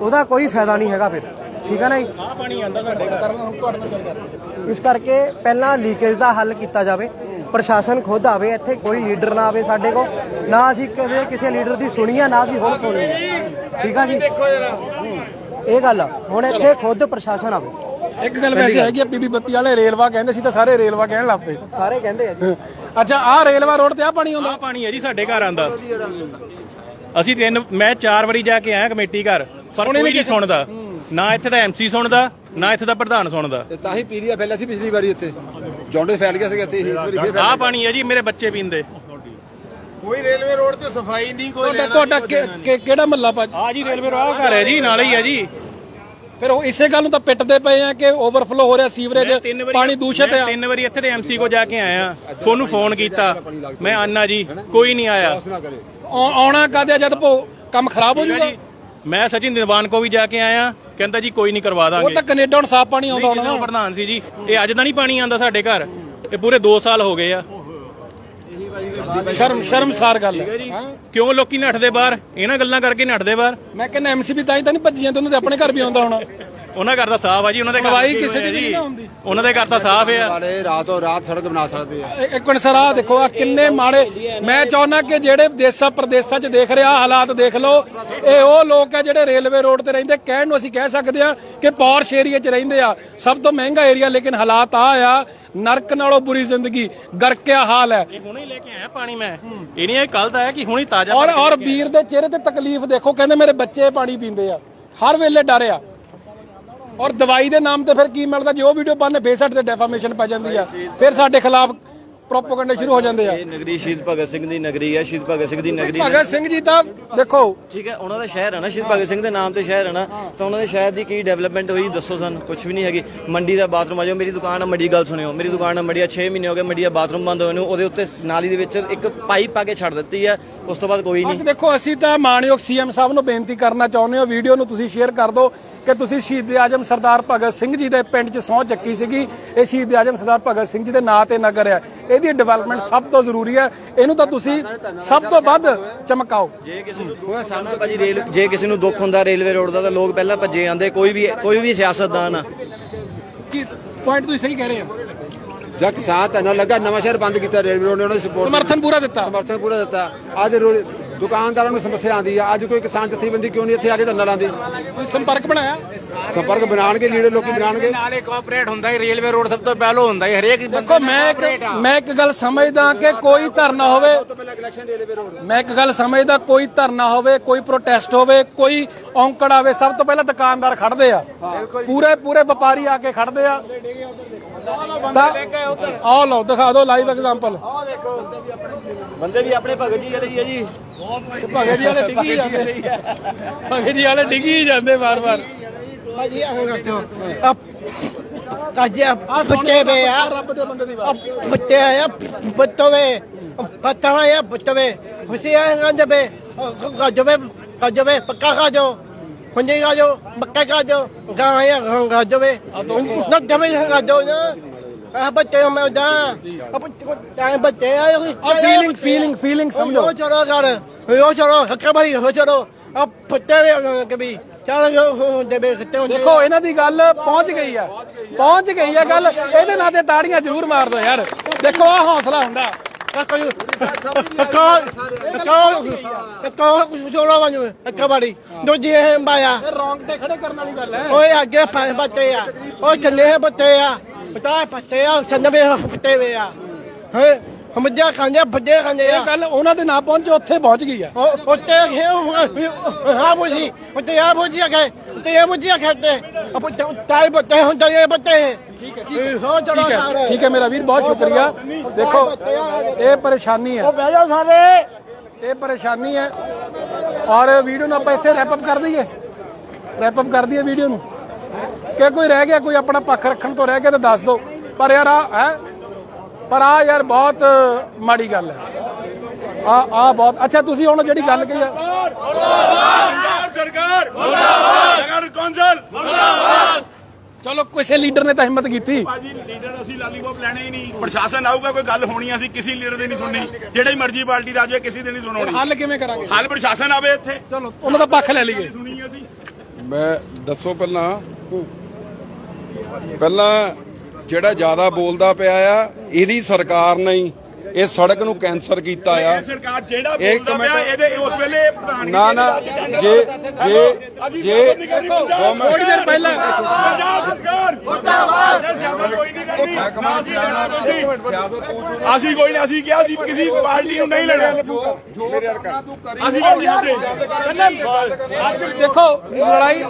ਉਹਦਾ ਕੋਈ ਫਾਇਦਾ ਨਹੀਂ ਹੈਗਾ ਫਿਰ। ਠੀਕ ਹੈ ਨਾ ਜੀ? ਪਾਣੀ ਆਂਦਾ ਤੁਹਾਡੇ ਘਰ ਇਸ ਕਰਕੇ ਪਹਿਲਾਂ ਲੀਕੇਜ ਦਾ ਹੱਲ ਕੀਤਾ ਜਾਵੇ, ਪ੍ਰਸ਼ਾਸਨ ਖੁਦ ਆਵੇ, ਇੱਥੇ ਕੋਈ ਲੀਡਰ ਨਾ ਆਵੇ ਸਾਡੇ ਕੋਲ, ਨਾ ਅਸੀਂ ਕਦੇ ਕਿਸੇ ਲੀਡਰ ਦੀ ਸੁਣੀ ਆ, ਨਾ ਅਸੀਂ ਹੁਣ ਸੁਣੀ ਠੀਕ ਆ ਜੀ? ਇਹ ਗੱਲ ਆ। ਹੁਣ ਇੱਥੇ ਖੁਦ ਪ੍ਰਸ਼ਾਸਨ ਆਵੇ। ਇੱਕ ਗੱਲ ਵੈਸੇ ਹੈਗੀ ਆ ਬੀਬੀ ਬੱਤੀ ਵਾਲੇ ਰੇਲਵਾ ਕਹਿੰਦੇ ਸੀ ਤਾਂ ਸਾਰੇ ਰੇਲਵਾ ਕਹਿਣ ਲੱਗ ਪਏ। ਸਾਰੇ ਕਹਿੰਦੇ ਆ ਜੀ। ਅੱਛਾ ਆਹ ਰੇਲਵਾ ਰੋਡ ਤੇ ਆ ਪਾਣੀ ਆਉਂਦਾ? ਪਾਣੀ ਹੈ ਜੀ ਸਾਡੇ ਘਰ ਆਂਦਾ ਅਸੀਂ ਤਿੰਨ ਮੈਂ ਚਾਰ ਵਾਰੀ ਜਾ ਕੇ ਆਇਆ ਕਮੇਟੀ ਘਰ ਪਰ ਕੋਈ ਨਹੀਂ ਸੁਣਦਾ। ਨਾ ਇੱਥੇ ਦਾ ਐਮਸੀ ਸੁਣਦਾ ਨਾ ਇੱਥੇ ਦਾ ਪ੍ਰਧਾਨ ਸੁਣਦਾ। ਤੇ ਤਾਂ ਹੀ ਪੀਲੀਆ ਫੈਲਿਆ ਸੀ ਪਿਛਲੀ ਵਾਰੀ ਇੱਥੇ। ਜੌਂਡੇ ਫੈਲ ਗਿਆ ਸੀਗਾ ਇੱਥੇ ਇਸ ਵਾਰੀ ਫੇਰ ਆਹ ਪਾਣੀ ਹੈ ਜੀ ਮੇਰੇ ਬੱਚੇ ਪੀਂਦੇ। ਕੋਈ ਰੇਲਵੇ ਰੋਡ ਤੇ ਸਫ਼ਾਈ ਨਹੀਂ ਕੋਈ ਤੁਹਾਡਾ ਤੁਹਾਡਾ ਕਿ- ਕਿ- ਕਿਹੜਾ ਮੱਲਾ ਪਾ ਆ ਜੀ ਰੇਲਵੇ ਰੋਡ ਘਰ ਹੈ ਜੀ ਨਾਲੇ ਹੀ ਹੈ ਜੀ। ਫਿਰ ਉਹ ਇਸੇ ਗੱਲ ਨੂੰ ਤਾਂ ਪਿੱਟਦੇ ਪਏ ਆ ਕਿ ਓਵਰਫਲੋ ਹੋ ਰਿਹਾ ਸੀਵਰੇਜ ਪਾਣੀ ਦੂਸ਼ਿਤ ਮੈਂ ਆ। ਤਿੰਨ ਵਾਰੀ ਇੱਥੇ ਦੇ ਐਮਸੀ ਕੋ ਜਾ ਕੇ ਆਇਆ। ਸੋਨੂੰ ਫੋਨ ਕੀਤਾ। ਮੈਂ ਆਨਾ ਜੀ ਕੋਈ ਨਹੀਂ ਆਇਆ। ਆਉ- ਆਉਣਾ ਕਾਦੇ ਜਦ ਭੋ ਕੰਮ ਖਰਾਬ ਹੋ ਜਾਊਗਾ? ਮੈਂ ਸਚਿਨ ਦੀਵਾਨ ਕੋ ਵੀ ਜਾ ਕੇ ਆਇਆ। ਕਹਿੰਦਾ ਜੀ ਕੋਈ ਨਹੀਂ ਕਰਵਾ ਉਹ ਦਾਂਗੇ। ਤਾਂ ਕੈਨੇਡਾ ਹੁਣ ਸਾਫ਼ ਪਾਣੀ ਆਉਂਦਾ ਹੋਣਾ। ਪ੍ਰਧਾਨ ਸੀ ਜੀ ਇਹ ਅੱਜ ਦਾ ਨਹੀਂ ਪਾਣੀ ਆਂਦਾ ਸਾਡੇ ਘਰ। ਇਹ ਪੂਰੇ 2 ਸਾਲ ਹੋ ਗਏ ਆ। ਸ਼ਰਮ ਸ਼ਰਮਸਾਰ ਗੱਲ ਹੈ। ਹਾਂ। ਕਿਉਂ ਲੋਕੀ ਨੱਠਦੇ ਬਾਹਰ? ਇਹਨਾਂ ਗੱਲਾਂ ਕਰਕੇ ਨੱਠਦੇ ਬਾਹਰ? ਮੈਂ ਕਹਿੰਦਾ ਐਮਸੀਬੀ ਤਾਂ ਹੀ ਤਾਂ ਨਹੀਂ ਭੱਜੀਆਂ ਤੇ ਉਹਨਾਂ ਦੇ ਆਪਣੇ ਘਰ ਵੀ ਆਉਂਦਾ ਹੋਣਾ। ਉਹਨਾਂ ਘਰ ਦਾ ਸਾਫ਼ ਆ ਜੀ ਉਹਨਾਂ ਦੇ ਲੱਗੇ ਕਿਸੇ ਦੀ ਵੀ। ਨਹੀਂ ਹੁੰਦੀ। ਉਹਨਾਂ ਦੇ ਘਰ ਤਾਂ ਸਾਫ਼ ਆ। ਵਾਲੇ ਰਾਤੋਂ ਰਾਤ ਸੜਕ ਬਣਾ ਸਕਦੇ ਆ। ਇੱਕ ਮਿੰਟ ਸਰ ਆਹ ਦੇਖੋ ਆ ਕਿੰਨੇ ਮਾੜੇ। ਮੈਂ ਚਾਹੁੰਦਾ ਕਿ ਜਿਹੜੇ ਦੇਸਾਂ ਪ੍ਰਦੇਸਾਂ 'ਚ ਦੇਖ ਰਿਹਾ ਹਾਲਾਤ ਦੇਖ ਲਓ। ਇਹ ਉਹ ਲੋਕ ਆ ਜਿਹੜੇ ਰੇਲਵੇ ਰੋਡ ਤੇ ਰਹਿੰਦੇ ਕਹਿਣ ਨੂੰ ਅਸੀਂ ਕਹਿ ਸਕਦੇ ਆ ਕਿ ਪੌਰਸ਼ ਏਰੀਆ 'ਚ ਰਹਿੰਦੇ ਆ। ਸਭ ਤੋਂ ਮਹਿੰਗਾ ਏਰੀਆ ਲੇਕਿਨ ਹਾਲਾਤ ਆ ਆ ਨਰਕ ਨਾਲੋਂ ਬੁਰੀ ਜ਼ਿੰਦਗੀ। ਗਰਕਿਆ ਹਾਲ ਹੈ। ਇਹ ਹੁਣੇ ਹੀ ਲੈ ਕੇ ਆਇਆ ਪਾਣੀ ਮੈਂ। ਇਹ ਨਹੀਂ ਇਹ ਕੱਲ ਦਾ ਹੈ ਕਿ ਹੁਣੇ ਤਾਜ਼ਾ ਔਰ ਔਰ। ਵੀਰ ਦੇ ਚਿਹਰੇ ਤੇ ਤਕਲੀਫ ਦੇਖੋ ਕਹਿੰਦੇ ਮੇਰੇ ਬੱਚੇ ਪਾਣੀ ਪੀਂਦੇ ਆ। ਹਰ ਵੇਲੇ ਡਰ ਆ। ਔਰ ਦਵਾਈ ਦੇ ਨਾਮ ਤੇ ਫਿਰ ਕੀ ਮਿਲਦਾ? ਜੇ ਉਹ ਵੀਡੀਓ ਫੇਰ ਸਾਡੇ ਤੇ ਡੈਫਾਮੇਸ਼ਨ ਪੈ ਜਾਂਦੀ ਆ। ਫਿਰ ਸਾਡੇ ਖਿਲਾਫ ਪ੍ਰੋਪਗੈਂਡਾ ਸ਼ੁਰੂ ਹੋ ਜਾਂਦੇ ਆ। ਇਹ ਨਗਰੀ ਸ਼ਹੀਦ ਭਗਤ ਸਿੰਘ ਦੀ ਨਗਰੀ ਹੈ ਸ਼ਹੀਦ ਭਗਤ ਸਿੰਘ ਦੀ ਨਗਰੀ ਭਗਤ ਸਿੰਘ ਜੀ ਤਾਂ ਦੇਖੋ। ਠੀਕ ਹੈ ਉਹਨਾਂ ਦਾ ਸ਼ਹਿਰ ਹੈ ਨਾ ਸ਼ਹੀਦ ਭਗਤ ਸਿੰਘ ਦੇ ਨਾਮ ਤੇ ਸ਼ਹਿਰ ਹੈ ਨਾ ਤਾਂ ਉਹਨਾਂ ਦੇ ਸ਼ਹਿਰ ਦੀ ਕੀ ਡਿਵੈਲਪਮੈਂਟ ਹੋਈ ਦੱਸੋ ਸਾਨੂੰ ਕੁਝ ਵੀ ਨਹੀਂ ਹੈਗੀ। ਮੰਡੀ ਦਾ ਬਾਥਰੂਮ ਆ ਜਾਓ ਮੇਰੀ ਦੁਕਾਨ ਆ ਮੜੀ ਗੱਲ ਸੁਣਿਓ। ਮੇਰੀ ਦੁਕਾਨ ਆ ਮੜੀ 6 ਮਹੀਨੇ ਹੋ ਗਏ ਮੜੀ ਦਾ ਬਾਥਰੂਮ ਬੰਦ ਹੋਏ ਨੂੰ ਉਹਦੇ ਉੱਤੇ ਨਾਲੀ ਦੇ ਵਿੱਚ ਇੱਕ ਪਾਈਪ ਪਾ ਕੇ ਛੱਡ ਦਿੱਤੀ ਹੈ ਉਸ ਤੋਂ ਬਾਅਦ ਕੋਈ ਨਹੀਂ। ਦੇਖੋ ਅਸੀਂ ਤਾਂ ਮਾਨਯੋਗ ਸੀਐਮ ਸਾਹਿਬ ਨੂੰ ਬੇਨਤੀ ਕਰਨਾ ਚਾਹੁੰਦੇ ਹਾਂ ਵੀਡੀਓ ਨੂੰ ਤੁਸੀਂ ਸ਼ੇਅਰ ਕਰ ਦਿਓ ਕਿ ਤੁਸੀਂ ਸ਼ਹੀਦ ਆਜਮ ਸਰਦਾਰ ਭਗਤ ਸਿੰਘ ਜੀ ਦੇ ਪਿੰਡ 'ਚ ਸਹੁੰ ਚੱਕੀ ਸੀਗੀ। ਇਹ ਸ਼ਹੀਦ ਆਜਮ ਸਰਦਾਰ ਭਗਤ ਸਿੰਘ ਜੀ ਦੇ ਨਾਂ ਤੇ ਨਗਰ ਹੈ ਇਹਦੀ ਡਿਵੈਲਪਮੈਂਟ ਸਭ ਤੋਂ ਜ਼ਰੂਰੀ ਹੈ। ਇਹਨੂੰ ਤਾਂ ਤੁਸੀਂ ਸਭ ਤੋਂ ਵੱਧ ਚਮਕਾਓ। ਜੇ ਕਿਸੇ ਨੂੰ ਦੁੱਖ ਸਾਨੂੰ ਭਾਜੀ ਰੇਲ ਜੇ ਕਿਸੇ ਨੂੰ ਦੁੱਖ ਹੁੰਦਾ ਰੇਲਵੇ ਰੋਡ ਦਾ ਤਾਂ ਲੋਕ ਪਹਿਲਾਂ ਭੱਜੇ ਜਾਂਦੇ ਕੋਈ ਵੀ ਕੋਈ ਵੀ ਸਿਆਸਤਦਾਨ ਆ। ਕੀ ਪੁਆਇੰਟ ਤੁਸੀਂ ਸਹੀ ਕਹਿ ਰਹੇ ਹੋ? ਜਾਂ ਕਿਸਾਨ ਧਰਨਾ ਲੱਗਾ ਨਵਾਂ ਸ਼ਹਿਰ ਬੰਦ ਕੀਤਾ ਰੇਲਵੇ ਰੋਡ ਨੇ ਉਹਨਾਂ ਦੀ ਸਪੋਰਟ ਸਮਰਥਨ ਪੂਰਾ ਦਿੱਤਾ। ਸਮਰਥਨ ਪੂਰਾ ਦਿੱਤਾ। ਅੱਜ ਦੁਕਾਨਦਾਰਾਂ ਨੂੰ ਸਮੱਸਿਆ ਆਉਂਦੀ ਆ। ਅੱਜ ਕੋਈ ਕਿਸਾਨ ਜਥੇਬੰਦੀ ਕਿਉਂ ਨਹੀਂ ਇੱਥੇ ਆ ਕੇ ਧਰਨਾ ਲਾਉਂਦੀ? ਕੋਈ ਸੰਪਰਕ ਬਣਾਇਆ? ਸੰਪਰਕ ਬਣਾਉਣਗੇ ਲੀਡਰ ਲੋਕੀ ਬਣਾਉਣਗੇ। ਨਾਲੇ ਕੋਆਪਰੇਟ ਹੁੰਦਾ ਹੀ ਰੇਲਵੇ ਰੋਡ ਸਭ ਤੋਂ ਪਹਿਲਾਂ ਹੁੰਦਾ ਹੀ ਹਰੇਕ ਦੇਖੋ ਮੈਂ ਇੱਕ ਮੈਂ ਇੱਕ ਗੱਲ ਸਮਝਦਾ ਕਿ ਕੋਈ ਧਰਨਾ ਹੋਵੇ ਮੈਂ ਇੱਕ ਗੱਲ ਸਮਝਦਾ ਕੋਈ ਧਰਨਾ ਹੋਵੇ ਕੋਈ ਪ੍ਰੋਟੈਸਟ ਹੋਵੇ ਕੋਈ ਔਂਕੜ ਆਵੇ ਸਭ ਤੋਂ ਪਹਿਲਾਂ ਦੁਕਾਨਦਾਰ ਖੜਦੇ ਆ। ਪੂਰੇ ਪੂਰੇ ਵਪਾਰੀ ਆ ਕੇ ਖੜਦੇ ਆ। ਤਾਂ ਆਹ ਲਓ ਦਿਖਾ ਦਿਓ ਲਾਈਵ ਐਗਜ਼ਾਮਪਲ ਬੰਦੇ ਵੀ ਆਪਣੇ ਭਗਤ ਜੀ ਵਾਲੇ ਹੀ ਆ ਜੀ। ਭਗਤ ਜੀ ਵਾਲੇ ਡਿੱਗੀ ਜਾਂਦੇ। ਭਗਤ ਜੀ ਵਾਲੇ ਡਿੱਗੀ ਜਾਂਦੇ ਵਾਰ-ਵਾਰ। ਭਾਜੀ ਕਾਜੇ ਫੁੱਟੇ ਵੇ ਆ। ਰੱਬ ਦੇ ਬੰਦੇ ਦੀ ਬਾਤ ਫੁੱਟੇ ਆ ਫੁੱਟਵੇ ਪਤਾ ਆ ਫੁੱਟਵੇ ਖੁਸ਼ੀ ਆ ਗੰਜਬੇ ਗੰਜਬੇ ਗੰਜਬੇ ਪੱਕਾ ਖਾਜੋ। ਹੁੰਜੇ ਗਾ ਜੋ ਮੱਕੇ ਗਾ ਜੋ ਗਾਂ ਆ ਗਾਂ ਗਾ ਜੋ ਵੇ ਨਾ ਜਮੇ ਗਾ ਜੋ ਨਾ ਆ ਬੱਚੇ ਮੈਂ ਦਾ ਆ ਬੱਚੇ ਬੱਚੇ ਆ ਆ ਫੀਲਿੰਗ ਫੀਲਿੰਗ ਫੀਲਿੰਗ ਸਮਝੋ ਉਹ ਚਲੋ ਕਰ ਉਹ ਚਲੋ ਹੱਕੇ ਬਾਰੀ ਹੋ ਚਲੋ ਆ ਫੱਟੇ ਵੇ ਕਭੀ ਚਲ ਜੋ ਦੇ ਬੇ ਖੱਤੇ ਹੁੰਦੇ ਦੇਖੋ ਇਹਨਾਂ ਦੀ ਗੱਲ ਪਹੁੰਚ ਗਈ ਆ। ਪਹੁੰਚ ਗਈ ਆ ਗੱਲ। ਇਹਦੇ ਨਾਂ ਤੇ ਤਾੜੀਆਂ ਜ਼ਰੂਰ ਮਾਰ ਦਿਓ ਯਾਰ। ਦੇਖੋ ਆ ਹੌਸਲਾ ਹੁੰਦਾ। ਜੋੜਾ ਵਾਰੀ ਦੂਜੀ ਇਹ ਬਾਇਆ ਰੌਂਗ ਤੇ ਖੜੇ ਕਰਨ ਵਾਲੀ ਗੱਲ ਹੈ ਓਏ ਅੱਗੇ ਪੰਜ ਬੱਚੇ ਆ। ਉਹ ਚੰਨੇ ਬੱਚੇ ਆ। ਪਤਾ ਬੱਚੇ ਆ ਚੰਨੇ ਫੱਟੇ ਵੇ ਆ। ਹੈ? ਹਮਜਾ ਬੱਜੇ ਖਾਂਦੇ ਆ ਇਹ ਗੱਲ ਉਹਨਾਂ ਦੇ ਨਾਂ ਪਹੁੰਚ ਉੱਥੇ ਪਹੁੰਚ ਗਈ ਆ। ਉਹ ਉੱਤੇ ਹੈ ਹਾਂ ਬੁਝੀ ਉੱਤੇ ਆ ਬੁਝੀ ਆ ਗਏ ਉੱਤੇ ਇਹ ਬੁਝੀ ਆ ਖੇਤੇ ਅਬ ਤਾਈ ਬੱਤੇ ਹੁੰਦੇ ਇਹ ਬੱਤੇ। ਠੀਕ ਹੈ ਠੀਕ ਹੈ। ਹੋ ਚਲੋ ਠੀਕ ਹੈ ਠੀਕ ਹੈ ਮੇਰਾ ਵੀਰ ਬਹੁਤ ਸ਼ੁਕਰੀਆ। ਦੇਖੋ ਇਹ ਪਰੇਸ਼ਾਨੀ ਹੈ। ਬਹਿ ਜਾਓ ਸਾਰੇ। ਇਹ ਪਰੇਸ਼ਾਨੀ ਹੈ। ਔਰ ਵੀਡੀਓ ਨੂੰ ਆਪਾਂ ਇੱਥੇ ਰੈਪ ਅਪ ਕਰ ਦਈਏ। ਰੈਪ ਅਪ ਕਰ ਦਈਏ ਵੀਡੀਓ ਨੂੰ। ਕਿ ਕੋਈ ਰਹਿ ਗਿਆ ਕੋਈ ਆਪਣਾ ਪੱਖ ਰੱਖਣ ਤੋਂ ਰਹਿ ਗਿਆ ਤਾਂ ਦੱਸ ਦਿਓ। ਪਰ ਯਾਰ ਆ ਹੈ? ਪਰ ਆ ਯਾਰ ਬਹੁਤ ਮਾੜੀ ਗੱਲ ਹੈ। ਆ ਆ ਬਹੁਤ ਅੱਛਾ ਤੁਸੀਂ ਹੁਣ ਜਿਹੜੀ ਗੱਲ ਕਹੀ ਆ ਸਰਕਾਰ ਨਗਰ ਕੌਂਸਲ ਚਲੋ ਕਿਸੇ ਲੀਡਰ ਨੇ ਤਾਂ ਹਿੰਮਤ ਕੀਤੀ। ਭਾਜੀ ਲੀਡਰ ਅਸੀਂ ਲਾਲੀਪੌਪ ਲੈਣੇ ਹੀ ਨਹੀਂ। ਪ੍ਰਸ਼ਾਸਨ ਆਊਗਾ ਕੋਈ ਗੱਲ ਹੋਣੀ ਅਸੀਂ ਕਿਸੇ ਲੀਡਰ ਦੀ ਨਹੀਂ ਸੁਣਨੀ। ਜਿਹੜੀ ਮਰਜ਼ੀ ਪਾਰਟੀ ਦਾ ਆਜੇ ਕਿਸੇ ਦੀ ਨਹੀਂ ਸੁਣਾਉਣੀ। ਹੱਲ ਕਿਵੇਂ ਕਰਾਂਗੇ? ਹਾਲ ਪ੍ਰਸ਼ਾਸਨ ਆਵੇ ਇੱਥੇ। ਚਲੋ ਉਹਨਾਂ ਦਾ ਪੱਖ ਲੈ ਲਈਏ। ਸੁਣੀ ਅਸੀਂ। ਮੈਂ ਦੱਸੋ ਪਹਿਲਾਂ। ਪਹਿਲਾਂ ਜਿਹੜਾ ਜ਼ਿਆਦਾ ਬੋਲਦਾ ਪਿਆ ਆ ਇਹਦੀ ਸਰਕਾਰ ਨੇ ਹੀ ਇਹ ਸੜਕ ਨੂੰ ਕੈਂਸਰ ਕੀਤਾ ਆ। ਇਹ ਸਰਕਾਰ ਜਿਹੜਾ ਬੋਲਦਾ ਪਿਆ ਇਹਦੇ ਉਸ ਵੇਲੇ ਪ੍ਰਧਾਨ ਨਾ ਨਾ ਜੇ ਜੇ ਜੇ ਥੋੜੀ ਦੇਰ ਪਹਿਲਾਂ ਪੰਜਾਬ ਸਰਕਾਰ। ਮੁਰਦਾਬਾਦ। ਕੋਈ ਨਹੀਂ ਕਰਨੀ ਨਾ ਅਸੀਂ ਕੋਈ ਨਹੀਂ ਅਸੀਂ ਕਿਹਾ ਸੀ ਕਿਸੇ ਪਾਰਟੀ ਨੂੰ ਨਹੀਂ ਲੈਣਾ। ਅਸੀਂ ਦੇਖੋ ਲੜਾਈ